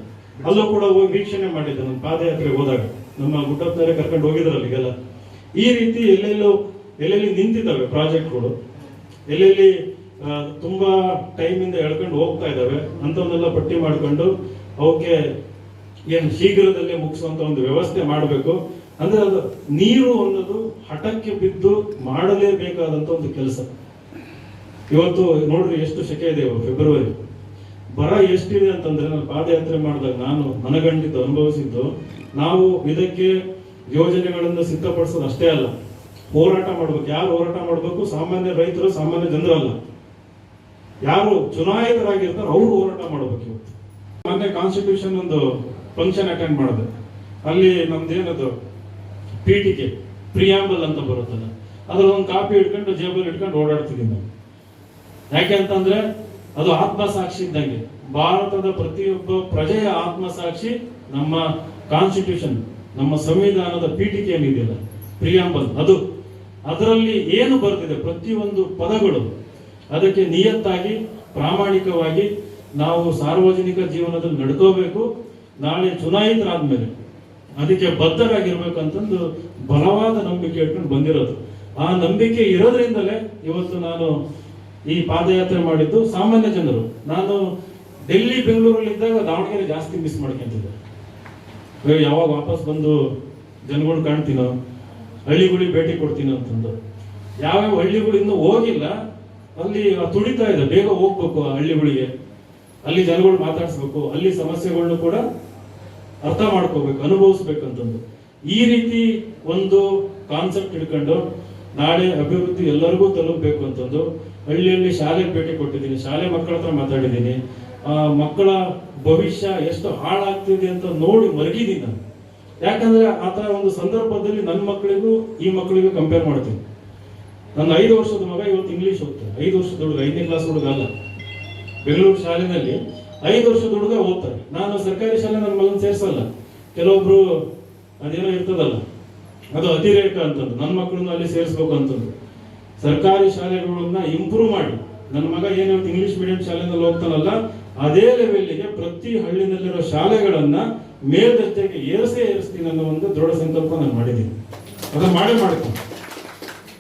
ಅಲ್ಲೂ ಕೂಡ ಹೋಗಿ ವೀಕ್ಷಣೆ ಮಾಡಿದ್ದೆ ನಮ್ಮ ಪಾದಯಾತ್ರೆ ಹೋದಾಗ. ನಮ್ಮ ಗುಡ್ಡಪ್ಪನವರೇ ಕರ್ಕೊಂಡು ಹೋಗಿದ್ರು ಅಲ್ಲಿಗೆಲ್ಲ ಈ ರೀತಿ ಎಲ್ಲೆಲ್ಲೂ, ಎಲ್ಲೆಲ್ಲಿ ನಿಂತಿದ್ದಾವೆ ಪ್ರಾಜೆಕ್ಟ್ಗಳು? ಎಲ್ಲೆಲ್ಲಿ ತುಂಬಾ ಟೈಮ್ ಇಂದ ಎಳ್ಕೊಂಡು ಹೋಗ್ತಾ ಇದ್ದಾವೆ. ಅಂಥವನ್ನೆಲ್ಲ ಪಟ್ಟಿ ಮಾಡಿಕೊಂಡು ಅವಕ್ಕೆ ಏನು ಶೀಘ್ರದಲ್ಲೇ ಮುಗಿಸುವಂತ ಒಂದು ವ್ಯವಸ್ಥೆ ಮಾಡಬೇಕು. ಅಂದ್ರೆ ಅದು ನೀರು ಅನ್ನೋದು ಹಠಕ್ಕೆ ಬಿದ್ದು ಮಾಡಲೇಬೇಕಾದಂತ ಒಂದು ಕೆಲಸ. ಇವತ್ತು ನೋಡ್ರಿ ಎಷ್ಟು ಶೆಕೆ ಇದೆ ಫೆಬ್ರವರಿ. ಬರ ಎಷ್ಟಿದೆ ಅಂತಂದ್ರೆ ನಾನು ಪಾದಯಾತ್ರೆ ಮಾಡಿದಾಗ ನಾನು ಮನಗಂಡಿದ್ದು, ಅನುಭವಿಸಿದ್ದು, ನಾವು ಇದಕ್ಕೆ ಯೋಜನೆಗಳನ್ನು ಸಿದ್ಧಪಡಿಸೋದು ಅಷ್ಟೇ ಅಲ್ಲ. ಹೋರಾಟ ಮಾಡ್ಬೇಕು. ಯಾರು ಹೋರಾಟ ಮಾಡಬೇಕು? ಸಾಮಾನ್ಯ ರೈತರು, ಸಾಮಾನ್ಯ ಜನರಲ್ಲ ಯಾರು ಚುನಾಯಿತರಾಗಿರ್ತಾರೋ ಅವ್ರು ಹೋರಾಟ ಮಾಡ್ಬೇಕು ಇವತ್ತು. ಮೊನ್ನೆ ಕಾನ್ಸ್ಟಿಟ್ಯೂಷನ್ ಒಂದು ಫಂಕ್ಷನ್ ಅಟೆಂಡ್ ಮಾಡಿದೆ. ಅಲ್ಲಿ ನಮ್ದೇನದು ಪೀಠಿಕೆ ಪ್ರಿಯಾಂಬಲ್ ಅಂತ ಬರುತ್ತಲ್ಲ ಅದ್ರಲ್ಲಿ ಒಂದು ಕಾಪಿ ಇಟ್ಕೊಂಡು ಜೇಬಲ್ ಇಟ್ಕೊಂಡು ಓಡಾಡ್ತೀವಿ ನಾವು. ಯಾಕೆ ಅಂತಂದ್ರೆ ಅದು ಆತ್ಮಸಾಕ್ಷಿ ಇದ್ದಂಗೆ. ಭಾರತದ ಪ್ರತಿಯೊಬ್ಬ ಪ್ರಜೆಯ ಆತ್ಮಸಾಕ್ಷಿ ನಮ್ಮ ಕಾನ್ಸ್ಟಿಟ್ಯೂಷನ್ ನಮ್ಮ ಸಂವಿಧಾನದ ಪೀಠಿಕೆ ಏನಿದೆಯಲ್ಲ ಪ್ರಿಯಾಂಬಲ್. ಅದು, ಅದರಲ್ಲಿ ಏನು ಬರ್ತಿದೆ ಪ್ರತಿಯೊಂದು ಪದಗಳು. ಅದಕ್ಕೆ ನಿಯತ್ತಾಗಿ, ಪ್ರಾಮಾಣಿಕವಾಗಿ ನಾವು ಸಾರ್ವಜನಿಕ ಜೀವನದಲ್ಲಿ ನಡ್ಕೋಬೇಕು. ನಾಳೆ ಚುನಾಯಿತರಾದ್ಮೇಲೆ ಅದಕ್ಕೆ ಬದ್ಧರಾಗಿರ್ಬೇಕಂತಂದು ಬಲವಾದ ನಂಬಿಕೆ ಇಟ್ಕೊಂಡು ಬಂದಿರೋದು. ಆ ನಂಬಿಕೆ ಇರೋದ್ರಿಂದಲೇ ಇವತ್ತು ನಾನು ಈ ಪಾದಯಾತ್ರೆ ಮಾಡಿದ್ದು ಸಾಮಾನ್ಯ ಜನರು. ನಾನು ಡೆಲ್ಲಿ, ಬೆಂಗಳೂರಲ್ಲಿ ಇದ್ದಾಗ ದಾವಣಗೆರೆ ಜಾಸ್ತಿ ಮಿಸ್ ಮಾಡ್ಕೊಂತಿದ್ದೆ. ಯಾವಾಗ ವಾಪಸ್ ಬಂದು ಜನಗಳು ಕಾಣ್ತೀನೋ ಹಳ್ಳಿಗಳಿಗೆ ಭೇಟಿ ಕೊಡ್ತೀನೋ ಅಂತಂದು. ಯಾವ್ಯಾವ ಹಳ್ಳಿಗಳಿಂದ ಹೋಗಿಲ್ಲ, ಅಲ್ಲಿ ತುಳಿತಾ ಇದೆ. ಬೇಗ ಹೋಗ್ಬೇಕು ಆ ಹಳ್ಳಿಗಳಿಗೆ ಅಲ್ಲಿ ಜನಗಳು ಮಾತಾಡಿಸ್ಬೇಕು. ಅಲ್ಲಿ ಸಮಸ್ಯೆಗಳನ್ನು ಕೂಡ ಅರ್ಥ ಮಾಡ್ಕೋಬೇಕು ಅನುಭವಿಸ್ಬೇಕಂತಂದು ಈ ರೀತಿ ಒಂದು ಕಾನ್ಸೆಪ್ಟ್ ಇಟ್ಕೊಂಡು ನಾಳೆ ಅಭಿವೃದ್ಧಿ ಎಲ್ಲರಿಗೂ ತಲುಪಬೇಕು ಅಂತಂದು ಹಳ್ಳಿಯಲ್ಲಿ ಶಾಲೆಗೆ ಭೇಟಿ ಕೊಟ್ಟಿದ್ದೀನಿ, ಶಾಲೆ ಮಕ್ಕಳ ಹತ್ರ ಮಾತಾಡಿದ್ದೀನಿ. ಆ ಮಕ್ಕಳ ಭವಿಷ್ಯ ಎಷ್ಟು ಹಾಳಾಗ್ತಿದೆ ಅಂತ ನೋಡಿ ಮರಗಿದ್ದೀನಿ ನಾನು. ಯಾಕಂದ್ರೆ ಆ ಥರ ಒಂದು ಸಂದರ್ಭದಲ್ಲಿ ನನ್ನ ಮಕ್ಕಳಿಗೂ ಈ ಮಕ್ಕಳಿಗೂ ಕಂಪೇರ್ ಮಾಡ್ತೀನಿ. ನನ್ನ ಐದು ವರ್ಷದ ಮಗ ಇವತ್ತು ಇಂಗ್ಲೀಷ್ ಓದ್ತಾನೆ. ಐದು ವರ್ಷದ ಹುಡುಗ ಐದನೇ ಕ್ಲಾಸ್ ಹುಡುಗ ಅಲ್ಲ. ಬೆಂಗಳೂರು ಶಾಲೆನಲ್ಲಿ ಐದು ವರ್ಷದ ಹುಡುಗ ಓದ್ತಾನೆ. ನಾನು ಸರ್ಕಾರಿ ಶಾಲೆ ನನ್ನ ಮಗನ ಸೇರಿಸಲ್ಲ. ಕೆಲವೊಬ್ರು ಅದೇನೋ ಇರ್ತದಲ್ಲ. ಅದು ಅತಿರೇಕ ಅಂತಂದು ನನ್ನ ಮಕ್ಕಳನ್ನ ಅಲ್ಲಿ ಸೇರಿಸ್ಬೇಕು ಅಂತಂದು ಸರ್ಕಾರಿ ಶಾಲೆಗಳನ್ನ ಇಂಪ್ರೂವ್ ಮಾಡಿ. ನನ್ನ ಮಗ ಏನು ಇಂಗ್ಲಿಷ್ ಮೀಡಿಯಂ ಶಾಲೆನಲ್ಲಿ ಹೋಗ್ತಾನಲ್ಲ, ಅದೇ ಲೆವೆಲ್ಗೆ ಪ್ರತಿ ಹಳ್ಳಿನಲ್ಲಿರೋ ಶಾಲೆಗಳನ್ನ ಮೇಲ್ದರ್ಜೆಗೆ ಏರಿಸೇ ಏರಿಸ್ತೀನಿ ಅನ್ನೋ ಒಂದು ದೃಢ ಸಂಕಲ್ಪ ನಾನು ಮಾಡಿದ್ದೀನಿ. ಅದನ್ನ ಮಾಡೇ ಮಾಡ್ತೀನಿ.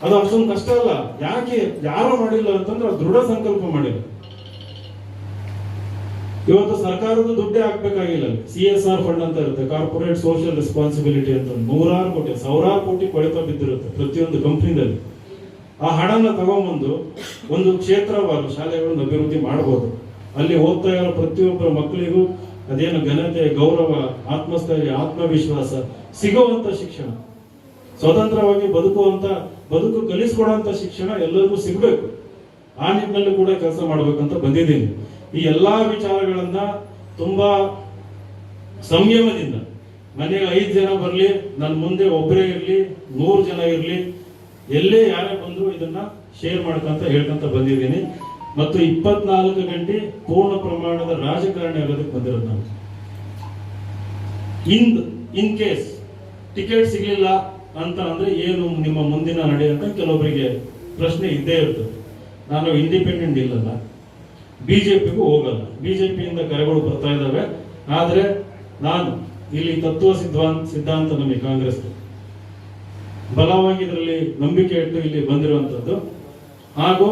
ಅದು ಅಷ್ಟೊಂದು ಕಷ್ಟ ಅಲ್ಲ. ಯಾಕೆ ಯಾರು ಮಾಡಿಲ್ಲ ಅಂತಂದ್ರೆ ದೃಢ ಸಂಕಲ್ಪ ಮಾಡಿಲ್ಲ. ಇವತ್ತು ಸರ್ಕಾರದ ದುಡ್ಡೇ ಹಾಕ್ಬೇಕಾಗಿಲ್ಲ ಸಿ ಎಸ್ ಆರ್ ಫಂಡ್ ಅಂತ ಇರುತ್ತೆ. ಕಾರ್ಪೊರೇಟ್ ಸೋಷಿಯಲ್ ರೆಸ್ಪಾನ್ಸಿಬಿಲಿಟಿ ಅಂತ ನೂರಾರು ಕೋಟಿ, ಸಾವಿರಾರು ಕೋಟಿ ಕೊಳೆತ ಬಿದ್ದಿರುತ್ತೆ ಪ್ರತಿಯೊಂದು ಕಂಪ್ನಿದಲ್ಲಿ ಆ ಹಣನ ತಗೊಂಬಂದು ಒಂದು ಕ್ಷೇತ್ರವಾರು ಶಾಲೆಗಳನ್ನು ಅಭಿವೃದ್ಧಿ ಮಾಡಬಹುದು ಅಲ್ಲಿ ಓದ್ತಾ ಇರೋ ಪ್ರತಿಯೊಬ್ಬರ ಮಕ್ಕಳಿಗೂ ಅದೇನು ಘನತೆ, ಗೌರವ, ಆತ್ಮಸ್ಥೈರ್ಯ, ಆತ್ಮವಿಶ್ವಾಸ ಸಿಗುವಂತ ಶಿಕ್ಷಣ. ಸ್ವತಂತ್ರವಾಗಿ ಬದುಕುವಂತ, ಬದುಕು ಕಲಿಸ್ಕೊಡುವಂತ ಶಿಕ್ಷಣ ಎಲ್ಲರಿಗೂ ಸಿಗಬೇಕು. ಆ ನಿಟ್ಟಿನಲ್ಲಿ ಕೂಡ ಕೆಲಸ ಮಾಡ್ಬೇಕಂತ ಬಂದಿದ್ದೀನಿ. ಈ ಎಲ್ಲಾ ವಿಚಾರಗಳನ್ನ ತುಂಬಾ ಸಂಯಮದಿಂದ, ಮನೆಗೆ ಐದು ಜನ ಬರಲಿ ನನ್ನ ಮುಂದೆ ಒಬ್ಬರೇ ಇರಲಿ, ನೂರು ಜನ ಇರಲಿ, ಎಲ್ಲೇ ಯಾರೇ ಬಂದ್ರು ಇದನ್ನ ಶೇರ್ ಮಾಡ್ಕೊಂತ ಹೇಳ್ಕೊಂತ ಬಂದಿದ್ದೀನಿ. ಮತ್ತು ಇಪ್ಪತ್ನಾಲ್ಕು ಗಂಟೆ ಪೂರ್ಣ ಪ್ರಮಾಣದ ರಾಜಕಾರಣಿ ಆಗೋದಕ್ಕೆ ಬಂದಿರೋದು ನಾನು ಇನ್ ಇನ್ ಕೇಸ್ ಟಿಕೆಟ್ ಸಿಗಲಿಲ್ಲ ಅಂತ ಅಂದ್ರೆ ಏನು ನಿಮ್ಮ ಮುಂದಿನ ನಡೆ ಅಂತ ಕೆಲವೊಬ್ಬರಿಗೆ ಪ್ರಶ್ನೆ ಇದ್ದೇ ಇರ್ತದೆ. ನಾನು ಇಂಡಿಪೆಂಡೆಂಟ್ ಇಲ್ಲಲ್ಲ. ಬಿಜೆಪಿಗೂ ಹೋಗಲ್ಲ. ಬಿಜೆಪಿಯಿಂದ ಕರೆಗಳು ಬರ್ತಾ ಇದ್ದಾವೆ. ಆದರೆ ನಾನು ಇಲ್ಲಿ ತತ್ವ ಸಿದ್ಧಾಂತ ಸಿದ್ಧಾಂತ ನಮಗೆ ಕಾಂಗ್ರೆಸ್. ಬಲವಾಗಿ ಇದರಲ್ಲಿ ನಂಬಿಕೆ ಇಟ್ಟು ಇಲ್ಲಿ ಬಂದಿರುವಂತದ್ದು. ಹಾಗೂ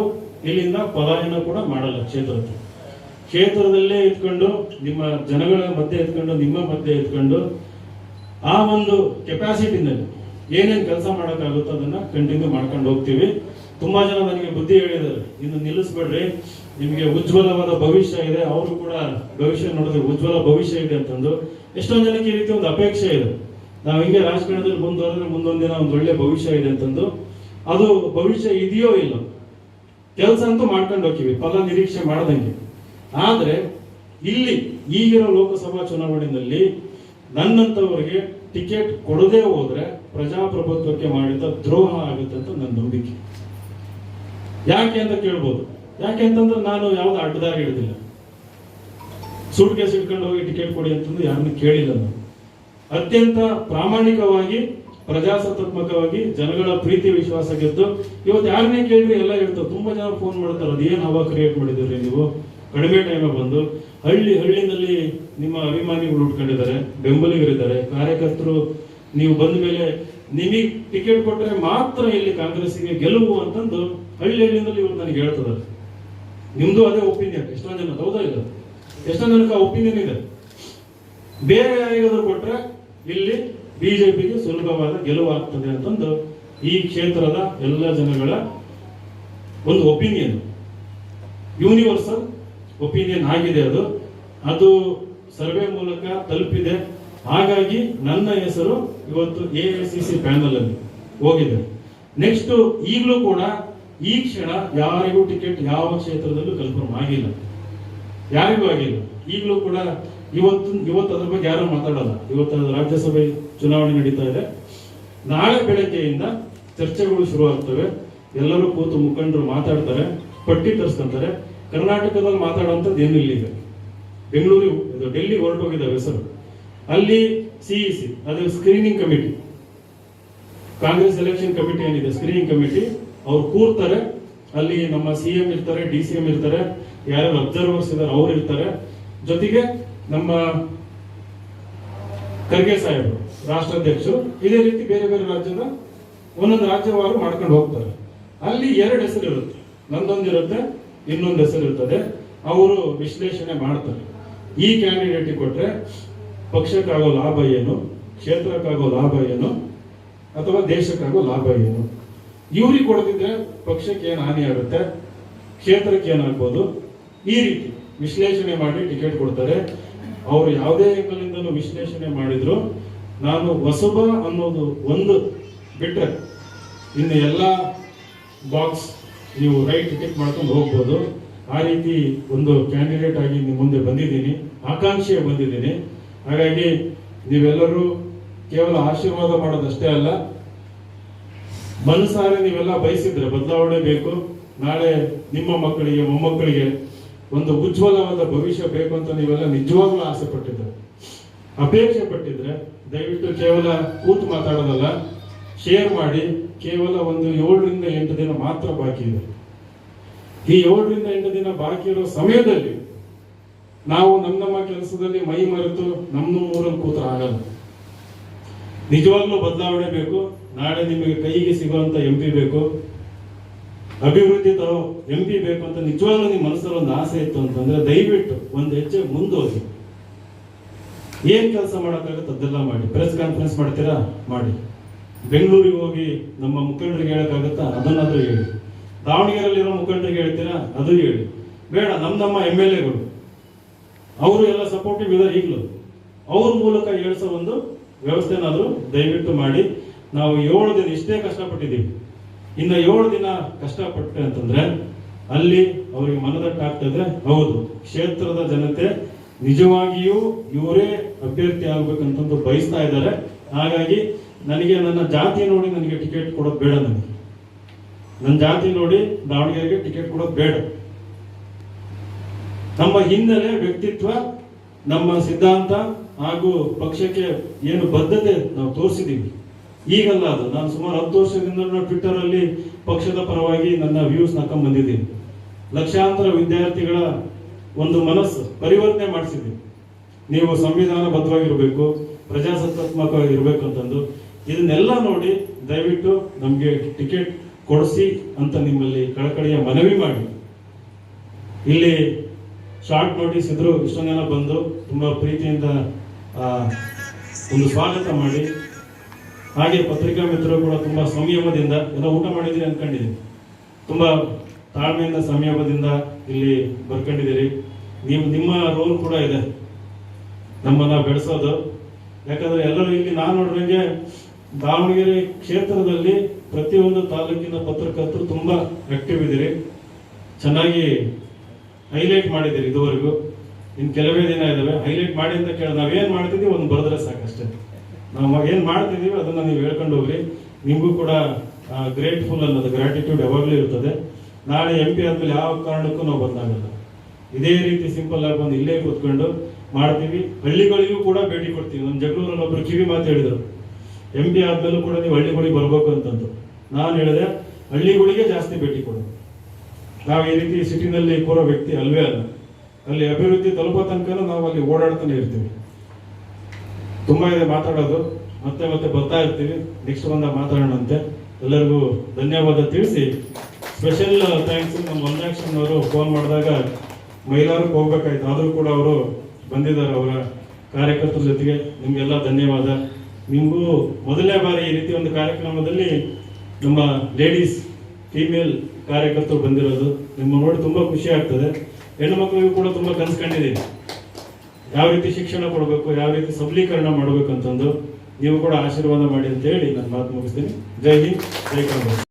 ಇಲ್ಲಿಂದ ಪಲಾಯನ ಕೂಡ ಮಾಡಲ್ಲ ಕ್ಷೇತ್ರಕ್ಕೆ. ಕ್ಷೇತ್ರದಲ್ಲೇ ಇದ್ಕೊಂಡು ನಿಮ್ಮ ಜನಗಳ ಮಧ್ಯೆ ಇದ್ಕೊಂಡು, ನಿಮ್ಮ ಮಧ್ಯೆ ಇದ್ಕೊಂಡು ಆ ಒಂದು ಕೆಪಾಸಿಟಿನಲ್ಲಿ ಏನೇನು ಕೆಲಸ ಮಾಡೋಕ್ಕಾಗುತ್ತೋ ಅದನ್ನ ಕಂಟಿನ್ಯೂ ಮಾಡ್ಕೊಂಡು ಹೋಗ್ತೀವಿ. ತುಂಬಾ ಜನ ನನಗೆ ಬುದ್ಧಿ ಹೇಳಿದ್ದಾರೆ ಇನ್ನು ನಿಲ್ಲಿಸ್ಬೇಡ್ರಿ, ನಿಮಗೆ ಉಜ್ವಲವಾದ ಭವಿಷ್ಯ ಇದೆ, ಅವರು ಕೂಡ ಭವಿಷ್ಯ ನೋಡಿದ್ರೆ ಉಜ್ವಲ ಭವಿಷ್ಯ ಇದೆ ಅಂತಂದು. ಎಷ್ಟೊಂದು ಜನಕ್ಕೆ ಈ ರೀತಿ ಒಂದು ಅಪೇಕ್ಷೆ ಇದೆ. ನಾವು ಹಿಂಗೆ ರಾಜಕಾರಣದಲ್ಲಿ ಮುಂದುವರೆದ್ರೆ ಮುಂದೊಂದು ದಿನ ಒಂದು ಒಳ್ಳೆ ಭವಿಷ್ಯ ಇದೆ ಅಂತಂದು. ಅದು ಭವಿಷ್ಯ ಇದೆಯೋ ಇಲ್ಲ? ಕೆಲಸ ಅಂತೂ ಮಾಡ್ಕೊಂಡು ಹೋಗ್ತೀವಿ, ಫಲ ನಿರೀಕ್ಷೆ ಮಾಡದಂಗೆ. ಆದ್ರೆ ಇಲ್ಲಿ, ಈಗಿರೋ ಲೋಕಸಭಾ ಚುನಾವಣೆಯಲ್ಲಿ ನನ್ನಂತವರಿಗೆ ಟಿಕೆಟ್ ಕೊಡದೇ ಹೋದ್ರೆ ಪ್ರಜಾಪ್ರಭುತ್ವಕ್ಕೆ ಮಾಡಿದ ದ್ರೋಹ ಆಗುತ್ತೆ ಅಂತ ನನ್ನ ನಂಬಿಕೆ. ಯಾಕೆ ಅಂತ ಕೇಳ್ಬೋದು. ಯಾಕೆ ಅಂತಂದ್ರೆ ನಾನು ಯಾವ್ದು ಅಡ್ಡದಾರಿ ಹಿಡಿದಿಲ್ಲ. ಸೂಟ್ ಕೇಸ್ ಇಟ್ಕೊಂಡು ಹೋಗಿ ಟಿಕೆಟ್ ಕೊಡಿ ಅಂತಂದು ಯಾರನ್ನು ಕೇಳಿಲ್ಲ ನಾನು. ಅತ್ಯಂತ ಪ್ರಾಮಾಣಿಕವಾಗಿ, ಪ್ರಜಾಸತ್ತಾತ್ಮಕವಾಗಿ ಜನಗಳ ಪ್ರೀತಿ ವಿಶ್ವಾಸ ಗೆದ್ದು, ಇವತ್ತು ಯಾರನ್ನೇ ಕೇಳಿದ್ರೆ ಎಲ್ಲ ಹೇಳ್ತಾರೆ, ತುಂಬಾ ಜನ ಫೋನ್ ಮಾಡ್ತಾರೆ, ಅದೇನು ಹವಾ ಕ್ರಿಯೇಟ್ ಮಾಡಿದಿರಿ ನೀವು? ಕಡಿಮೆ ಟೈಮ್ ಬಂದು, ಹಳ್ಳಿ ಹಳ್ಳಿನಲ್ಲಿ ನಿಮ್ಮ ಅಭಿಮಾನಿಗಳು ಉಟ್ಕೊಂಡಿದ್ದಾರೆ, ಬೆಂಬಲಿಗರಿದ್ದಾರೆ, ಕಾರ್ಯಕರ್ತರು ನೀವು ಬಂದ ಮೇಲೆ ನಿಮಗೆ ಟಿಕೆಟ್ ಕೊಟ್ಟರೆ ಮಾತ್ರ ಇಲ್ಲಿ ಕಾಂಗ್ರೆಸ್ಸಿಗೆ ಗೆಲುವು ಅಂತಂದು ಹಳ್ಳಿ ಹಳ್ಳಿಯಲ್ಲಿ ಇವ್ರು ನನಗೆ ಹೇಳ್ತದ ನಿಮ್ದು ಅದೇ ಒಪಿನಿಯನ್ ಎಷ್ಟೋ ಜನ ಹೌದಾ ಇಲ್ಲ ಎಷ್ಟೋ ಜನಕ್ಕೆ ಒಪಿನಿಯನ್ ಇದೆ. ಬೇರೆ ಯಾರಿಗಾದ್ರೂ ಕೊಟ್ರೆ ಇಲ್ಲಿ ಬಿಜೆಪಿಗೆ ಸುಲಭವಾದ ಗೆಲುವು ಆಗ್ತದೆ ಅಂತಂದು ಈ ಕ್ಷೇತ್ರದ ಎಲ್ಲ ಜನಗಳ ಒಂದು ಒಪಿನಿಯನ್ ಯೂನಿವರ್ಸಲ್ ಒಪಿನಿಯನ್ ಆಗಿದೆ ಅದು. ಅದು ಸರ್ವೆ ಮೂಲಕ ತಲುಪಿದೆ. ಹಾಗಾಗಿ ನನ್ನ ಹೆಸರು ಇವತ್ತು A I C C panel ಅಲ್ಲಿ ಹೋಗಿದೆ. ನೆಕ್ಸ್ಟ್ ಈಗಲೂ ಕೂಡ ಈ ಕ್ಷಣ ಯಾರಿಗೂ ಟಿಕೆಟ್ ಯಾವ ಕ್ಷೇತ್ರದಲ್ಲೂ ಕನ್ಫರ್ಮ್ ಆಗಿಲ್ಲ. ಯಾರಿಗೂ ಆಗಿಲ್ಲ. ಈಗಲೂ ಕೂಡ ಇವತ್ತು ಇವತ್ತು ಅದ್ರ ಬಗ್ಗೆ ಯಾರು ಮಾತಾಡಲ್ಲ. ಇವತ್ತು ರಾಜ್ಯಸಭೆ ಚುನಾವಣೆ ನಡೀತಾ ಇದೆ. ನಾಳೆ ಬೆಳಗ್ಗೆಯಿಂದ ಚರ್ಚೆಗಳು ಶುರು ಆಗ್ತವೆ ಎಲ್ಲರೂ ಕೂತು ಮುಖಂಡರು ಮಾತಾಡ್ತಾರೆ, ಪಟ್ಟಿ ತರಿಸ್ಕೊಂತಾರೆ. ಕರ್ನಾಟಕದಲ್ಲಿ ಮಾತಾಡುವಂಥದ್ದು ಏನು ಇಲ್ಲ ಈಗ ಬೆಂಗಳೂರಿಗೆ ಡೆಲ್ಲಿ ಹೊರಟೋಗಿದ್ದಾವೆ ಹೆಸರು. ಅಲ್ಲಿ ಸಿಇಸಿ ಅದು screening committee Congress election committee ಏನಿದೆ ಸ್ಕ್ರೀನಿಂಗ್ ಕಮಿಟಿ ಅವ್ರು ಕೂರ್ತಾರೆ, ಅಲ್ಲಿ ನಮ್ಮ ಸಿ ಎಂ ಇರ್ತಾರೆ ಡಿ ಸಿ ಎಂ ಇರ್ತಾರೆ, ಯಾರು ಅಬ್ಸರ್ವರ್ಸ್ ಇದ್ದಾರೆ ಅವ್ರು ಇರ್ತಾರೆ. ಜೊತೆಗೆ ನಮ್ಮ ಖರ್ಗೆ ಸಾಹೇಬರು, ರಾಷ್ಟ್ರಾಧ್ಯಕ್ಷರು, ಇದೇ ರೀತಿ ಬೇರೆ ಬೇರೆ ರಾಜ್ಯದ ಒಂದೊಂದು ರಾಜ್ಯವಾರು ಮಾಡ್ಕೊಂಡು ಹೋಗ್ತಾರೆ. ಅಲ್ಲಿ ಎರಡು ಹೆಸರು ಇರುತ್ತೆ ನಂದೊಂದು ಇರುತ್ತೆ ಇನ್ನೊಂದು ಹೆಸರು ಇರ್ತದೆ ಅವರು ವಿಶ್ಲೇಷಣೆ ಮಾಡ್ತಾರೆ. ಈ ಕ್ಯಾಂಡಿಡೇಟ್ ಕೊಟ್ರೆ ಪಕ್ಷಕ್ಕಾಗೋ ಲಾಭ ಏನು? ಕ್ಷೇತ್ರಕ್ಕಾಗೋ ಲಾಭ ಏನು? ಅಥವಾ ದೇಶಕ್ಕಾಗೋ ಲಾಭ ಏನು? ಇವ್ರಿಗೆ ಕೊಡದಿದ್ರೆ ಪಕ್ಷಕ್ಕೆ ಏನು ಹಾನಿ ಆಗುತ್ತೆ? ಕ್ಷೇತ್ರಕ್ಕೆ ಏನಾಗ್ಬೋದು? ಈ ರೀತಿ ವಿಶ್ಲೇಷಣೆ ಮಾಡಿ ಟಿಕೆಟ್ ಕೊಡ್ತಾರೆ. ಅವರು ಯಾವುದೇ ಆಂಗಲಿಂದಲೂ ವಿಶ್ಲೇಷಣೆ ಮಾಡಿದ್ರು. ನಾನು ಹೊಸಬ ಅನ್ನೋದು ಒಂದು ಬಿಟ್ಟರೆ ಇನ್ನು ಎಲ್ಲ ಬಾಕ್ಸ್ ನೀವು ರೈಟ್ ಟಿಕೆಟ್ ಮಾಡ್ಕೊಂಡು ಹೋಗ್ಬೋದು. ಆ ರೀತಿ ಒಂದು ಕ್ಯಾಂಡಿಡೇಟ್ ಆಗಿ ನಿಮ್ಮ ಮುಂದೆ ಬಂದಿದ್ದೀನಿ. ಆಕಾಂಕ್ಷೆ ಬಂದಿದ್ದೀನಿ. ಹಾಗಾಗಿ ನೀವೆಲ್ಲರೂ ಕೇವಲ ಆಶೀರ್ವಾದ ಮಾಡೋದಷ್ಟೇ ಅಲ್ಲ, ಮನಸಾರೆ ನೀವೆಲ್ಲ ಬಯಸಿದ್ರೆ ಬದಲಾವಣೆ ಬೇಕು. ನಾಳೆ ನಿಮ್ಮ ಮಕ್ಕಳಿಗೆ, ಮೊಮ್ಮಕ್ಕಳಿಗೆ ಒಂದು ಉಜ್ವಲವಾದ ಭವಿಷ್ಯ ಬೇಕು ಅಂತ ನೀವೆಲ್ಲ ನಿಜವಾಗ್ಲೂ ಆಸೆ ಪಟ್ಟಿದ್ರೆ ಅಪೇಕ್ಷೆ ಪಟ್ಟಿದ್ರೆ ದಯವಿಟ್ಟು ಕೇವಲ ಕೂತು ಮಾತಾಡೋದಲ್ಲ, ಶೇರ್ ಮಾಡಿ, ಕೇವಲ ಒಂದು ಏಳರಿಂದ ಎಂಟು ದಿನ ಮಾತ್ರ ಬಾಕಿ ಇದೆ. ಈ ಏಳರಿಂದ ಎಂಟು ದಿನ ಬಾಕಿ ಇರೋ ಸಮಯದಲ್ಲಿ ನಾವು ನಮ್ಮ ನಮ್ಮ ಕೆಲಸದಲ್ಲಿ ಮೈ ಮರೆತು ನಮ್ಮ ಊರಲ್ಲಿ ಕೂತ್ರ ಆಗಲ್ಲ. ನಿಜವಾಗ್ಲೂ ಬದಲಾವಣೆ ಬೇಕು. ನಾಳೆ ನಿಮಗೆ ಕೈಗೆ ಸಿಗುವಂತ ಎಂ ಪಿ ಬೇಕು. ಅಭಿವೃದ್ಧಿ ತರೋ ಎಂ ಪಿ ಬೇಕು ಅಂತ ನಿಜವಾಗ್ಲೂ ನಿಮ್ಮ ಮನಸ್ಸಲ್ಲಿ ಒಂದು ಆಸೆ ಇತ್ತು ಅಂತಂದ್ರೆ ದಯವಿಟ್ಟು ಒಂದು ಹೆಜ್ಜೆ ಮುಂದೋಗಿ. ಏನ್ ಕೆಲಸ ಮಾಡೋಕ್ಕಾಗುತ್ತೆ ಅದೆಲ್ಲ ಮಾಡಿ. ಪ್ರೆಸ್ ಕಾನ್ಫರೆನ್ಸ್ ಮಾಡ್ತೀರಾ? ಮಾಡಿ. ಬೆಂಗಳೂರಿಗೆ ಹೋಗಿ ನಮ್ಮ ಮುಖಂಡರಿಗೆ ಹೇಳಕ್ಕಾಗತ್ತಾ? ಅದನ್ನಾದ್ರೂ ಹೇಳಿ. ದಾವಣಗೆರೆಯಲ್ಲಿರೋ ಮುಖಂಡರಿಗೆ ಹೇಳ್ತೀರಾ? ಅದು ಹೇಳಿ. ಬೇಡ, ನಮ್ಮ ನಮ್ಮ ಎಂ ಎಲ್ ಎಗಳು ಅವರು ಎಲ್ಲ ಸಪೋರ್ಟಿವ್ ಇದ್ದಾರೆ ಈಗಲೂ. ಅವ್ರ ಮೂಲಕ ಏಳ್ಸೋ ಒಂದು ವ್ಯವಸ್ಥೆನಾದರೂ ದಯವಿಟ್ಟು ಮಾಡಿ. ನಾವು ಏಳು ದಿನ ಇಷ್ಟೇ ಕಷ್ಟಪಟ್ಟಿದ್ದೀವಿ. ಇನ್ನು ಏಳು ದಿನ ಕಷ್ಟಪಟ್ಟೆ ಅಂತಂದ್ರೆ ಅಲ್ಲಿ ಅವರಿಗೆ ಮನದಟ್ಟಾಗ್ತದೆ ಹೌದು, ಕ್ಷೇತ್ರದ ಜನತೆ ನಿಜವಾಗಿಯೂ ಇವರೇ ಅಭ್ಯರ್ಥಿ ಆಗ್ಬೇಕಂತಂದು ಬಯಸ್ತಾ ಇದ್ದಾರೆ. ಹಾಗಾಗಿ ನನಗೆ ನನ್ನ ಜಾತಿ ನೋಡಿ ನನಗೆ ಟಿಕೆಟ್ ಕೊಡೋದು ಬೇಡ ನನಗೆ. ನನ್ನ ಜಾತಿ ನೋಡಿ ದಾವಣಗೆರೆಗೆ ಟಿಕೆಟ್ ಕೊಡೋದು ಬೇಡ. ನಮ್ಮ ಹಿನ್ನೆಲೆ ವ್ಯಕ್ತಿತ್ವ, ನಮ್ಮ ಸಿದ್ಧಾಂತ ಹಾಗೂ ಪಕ್ಷಕ್ಕೆ ಏನು ಬದ್ಧತೆ ನಾವು ತೋರಿಸಿದೀವಿ ಈಗಲ್ಲ ಅದು. ನಾನು ಸುಮಾರು ಹತ್ತು ವರ್ಷದಿಂದ ಟ್ವಿಟರ್ ಅಲ್ಲಿ ಪಕ್ಷದ ಪರವಾಗಿ ನನ್ನ ವ್ಯೂಸ್ ಹಾಕೊಂಡ್ ಬಂದಿದ್ದೀನಿ ಲಕ್ಷಾಂತರ ವಿದ್ಯಾರ್ಥಿಗಳ ಒಂದು ಮನಸ್ಸು ಪರಿವರ್ತನೆ ಮಾಡಿಸಿದ್ವಿ ನೀವು ಸಂವಿಧಾನಬದ್ಧವಾಗಿರಬೇಕು, ಪ್ರಜಾಸತ್ತಾತ್ಮಕವಾಗಿರಬೇಕು ಅಂತಂದು. ಇದನ್ನೆಲ್ಲ ನೋಡಿ ದಯವಿಟ್ಟು ನಮಗೆ ಟಿಕೆಟ್ ಕೊಡಿಸಿ ಅಂತ ನಿಮ್ಮಲ್ಲಿ ಕಳಕಳಿಯ ಮನವಿ ಮಾಡಿ. ಇಲ್ಲಿ ಶಾರ್ಟ್ ನೋಟಿಸ್ ಇದ್ರು ಇಷ್ಟೊಂದು ಜನ ಬಂದು ತುಂಬಾ ಪ್ರೀತಿಯಿಂದ ಒಂದು ಸ್ವಾಗತ ಮಾಡಿ. ಹಾಗೆ ಪತ್ರಿಕಾ ಮಿತ್ರರು ಕೂಡ ತುಂಬಾ ಸಂಯಮದಿಂದ ಎಲ್ಲ ಊಟ ಮಾಡಿದ್ದೀರಿ ಅನ್ಕೊಂಡಿದ್ದೀನಿ. ತುಂಬಾ ತಾಳ್ಮೆಯಿಂದ, ಸಂಯಮದಿಂದ ಇಲ್ಲಿ ಬರ್ಕೊಂಡಿದ್ದೀರಿ. ನೀವು ನಿಮ್ಮ ರೋಲ್ ಕೂಡ ಇದೆ ನಮ್ಮನ್ನ ಬೆಳೆಸೋದು. ಯಾಕಂದ್ರೆ ಎಲ್ಲರೂ ಇಲ್ಲಿ ನಾನು ನೋಡ್ರಂಗೆ ದಾವಣಗೆರೆ ಕ್ಷೇತ್ರದಲ್ಲಿ ಪ್ರತಿಯೊಂದು ತಾಲೂಕಿನ ಪತ್ರಕರ್ತರು ತುಂಬಾ ಆಕ್ಟಿವ್ ಇದ್ದೀರಿ. ಚೆನ್ನಾಗಿ ಹೈಲೈಟ್ ಮಾಡಿದ್ದೀರಿ ಇದುವರೆಗೂ. ಇನ್ನು ಕೆಲವೇ ದಿನ ಇದಾವೆ ಹೈಲೈಟ್ ಮಾಡಿ ಅಂತ ಕೇಳಿ ನಾವೇನು ಮಾಡ್ತಿದ್ದೀವಿ ಒಂದು ಬರೆದ್ರೆ ಸಾಕಷ್ಟೇ. ನಾವು ಏನು ಮಾಡ್ತಿದೀವಿ ಅದನ್ನ ನೀವು ಹೇಳ್ಕೊಂಡು ಹೋಗ್ರಿ. ನಿಮಗೂ ಕೂಡ ಗ್ರೇಟ್ಫುಲ್ ಅನ್ನೋದು ಗ್ರಾಟಿಟ್ಯೂಡ್ ಯಾವಾಗಲೂ ಇರ್ತದೆ. ನಾಳೆ ಎಂ ಪಿ ಆದ್ಮೇಲೆ ಯಾವ ಕಾರಣಕ್ಕೂ ನಾವು ಬಂದಾಗಲ್ಲ. ಇದೇ ರೀತಿ ಸಿಂಪಲ್ ಆಗಿ ಬಂದು ಇಲ್ಲೇ ಕೂತ್ಕೊಂಡು ಮಾಡ್ತೀವಿ. ಹಳ್ಳಿಗಳಿಗೂ ಕೂಡ ಭೇಟಿ ಕೊಡ್ತೀವಿ. ನಮ್ಮ ಜಗಳೂರಲ್ಲಿ ಒಬ್ಬರು ಕಿವಿ ಮಾತು ಹೇಳಿದರು. ಎಂ ಪಿ ಆದ್ಮೇಲೂ ಕೂಡ ನೀವು ಹಳ್ಳಿಗಳಿಗೆ ಬರಬೇಕು ಅಂತಂದು ನಾನು ಹೇಳಿದೆ, ಹಳ್ಳಿಗಳಿಗೆ ಜಾಸ್ತಿ ಭೇಟಿ ಕೊಡೋದು ನಾವು ಈ ರೀತಿ ಸಿಟಿನಲ್ಲಿ ಕೂರೋ ವ್ಯಕ್ತಿ ಅಲ್ವೇ ಅಲ್ಲ, ಅಲ್ಲಿ ಅಭಿವೃದ್ಧಿ ತಲುಪೋ ತನಕ ನಾವು ಅಲ್ಲಿ ಓಡಾಡ್ತಾನೆ ಇರ್ತೀವಿ. ತುಂಬಾ ಇದೆ ಮಾತಾಡೋದು, ಮತ್ತೆ ಮತ್ತೆ ಬರ್ತಾ ಇರ್ತೀವಿ. ನೆಕ್ಸ್ಟ್ ಬಂದಾಗ ಮಾತಾಡೋಣಂತೆ. ಎಲ್ಲರಿಗೂ ಧನ್ಯವಾದ ತಿಳಿಸಿ. ಸ್ಪೆಷಲ್ ಥ್ಯಾಂಕ್ಸ್ ನಮ್ಮ ವನರಾಕ್ಷನ್ ಅವರು ಫೋನ್ ಮಾಡಿದಾಗ ಮಹಿಳಾರು ಹೋಗ್ಬೇಕಾಯ್ತು. ಆದರೂ ಕೂಡ ಅವರು ಬಂದಿದ್ದಾರೆ ಅವರ ಕಾರ್ಯಕರ್ತರ ಜೊತೆಗೆ. ನಿಮಗೆಲ್ಲ ಧನ್ಯವಾದ. ನಿಮಗೂ ಮೊದಲನೇ ಬಾರಿ ಈ ರೀತಿ ಒಂದು ಕಾರ್ಯಕ್ರಮದಲ್ಲಿ ನಮ್ಮ ಲೇಡೀಸ್ ಫೀಮೇಲ್ ಕಾರ್ಯಕರ್ತರು ಬಂದಿರೋದು ನಿಮ್ಮ ನೋಡಿ ತುಂಬಾ ಖುಷಿ ಆಗ್ತದೆ. ಹೆಣ್ಣು ಮಕ್ಕಳಿಗೂ ಕೂಡ ತುಂಬಾ ಕನಸು ಯಾವ ರೀತಿ ಶಿಕ್ಷಣ ಕೊಡಬೇಕು, ಯಾವ ರೀತಿ ಸಬಲೀಕರಣ ಮಾಡಬೇಕು ಅಂತಂದು, ನೀವು ಕೂಡ ಆಶೀರ್ವಾದ ಮಾಡಿ ಅಂತ ಹೇಳಿ ನಾನು ಮಾತು ಮುಗಿಸ್ತೀನಿ. ಜೈ ಹಿಂದ್, ಜೈ ಕಾಂಗ್ರೆಸ್.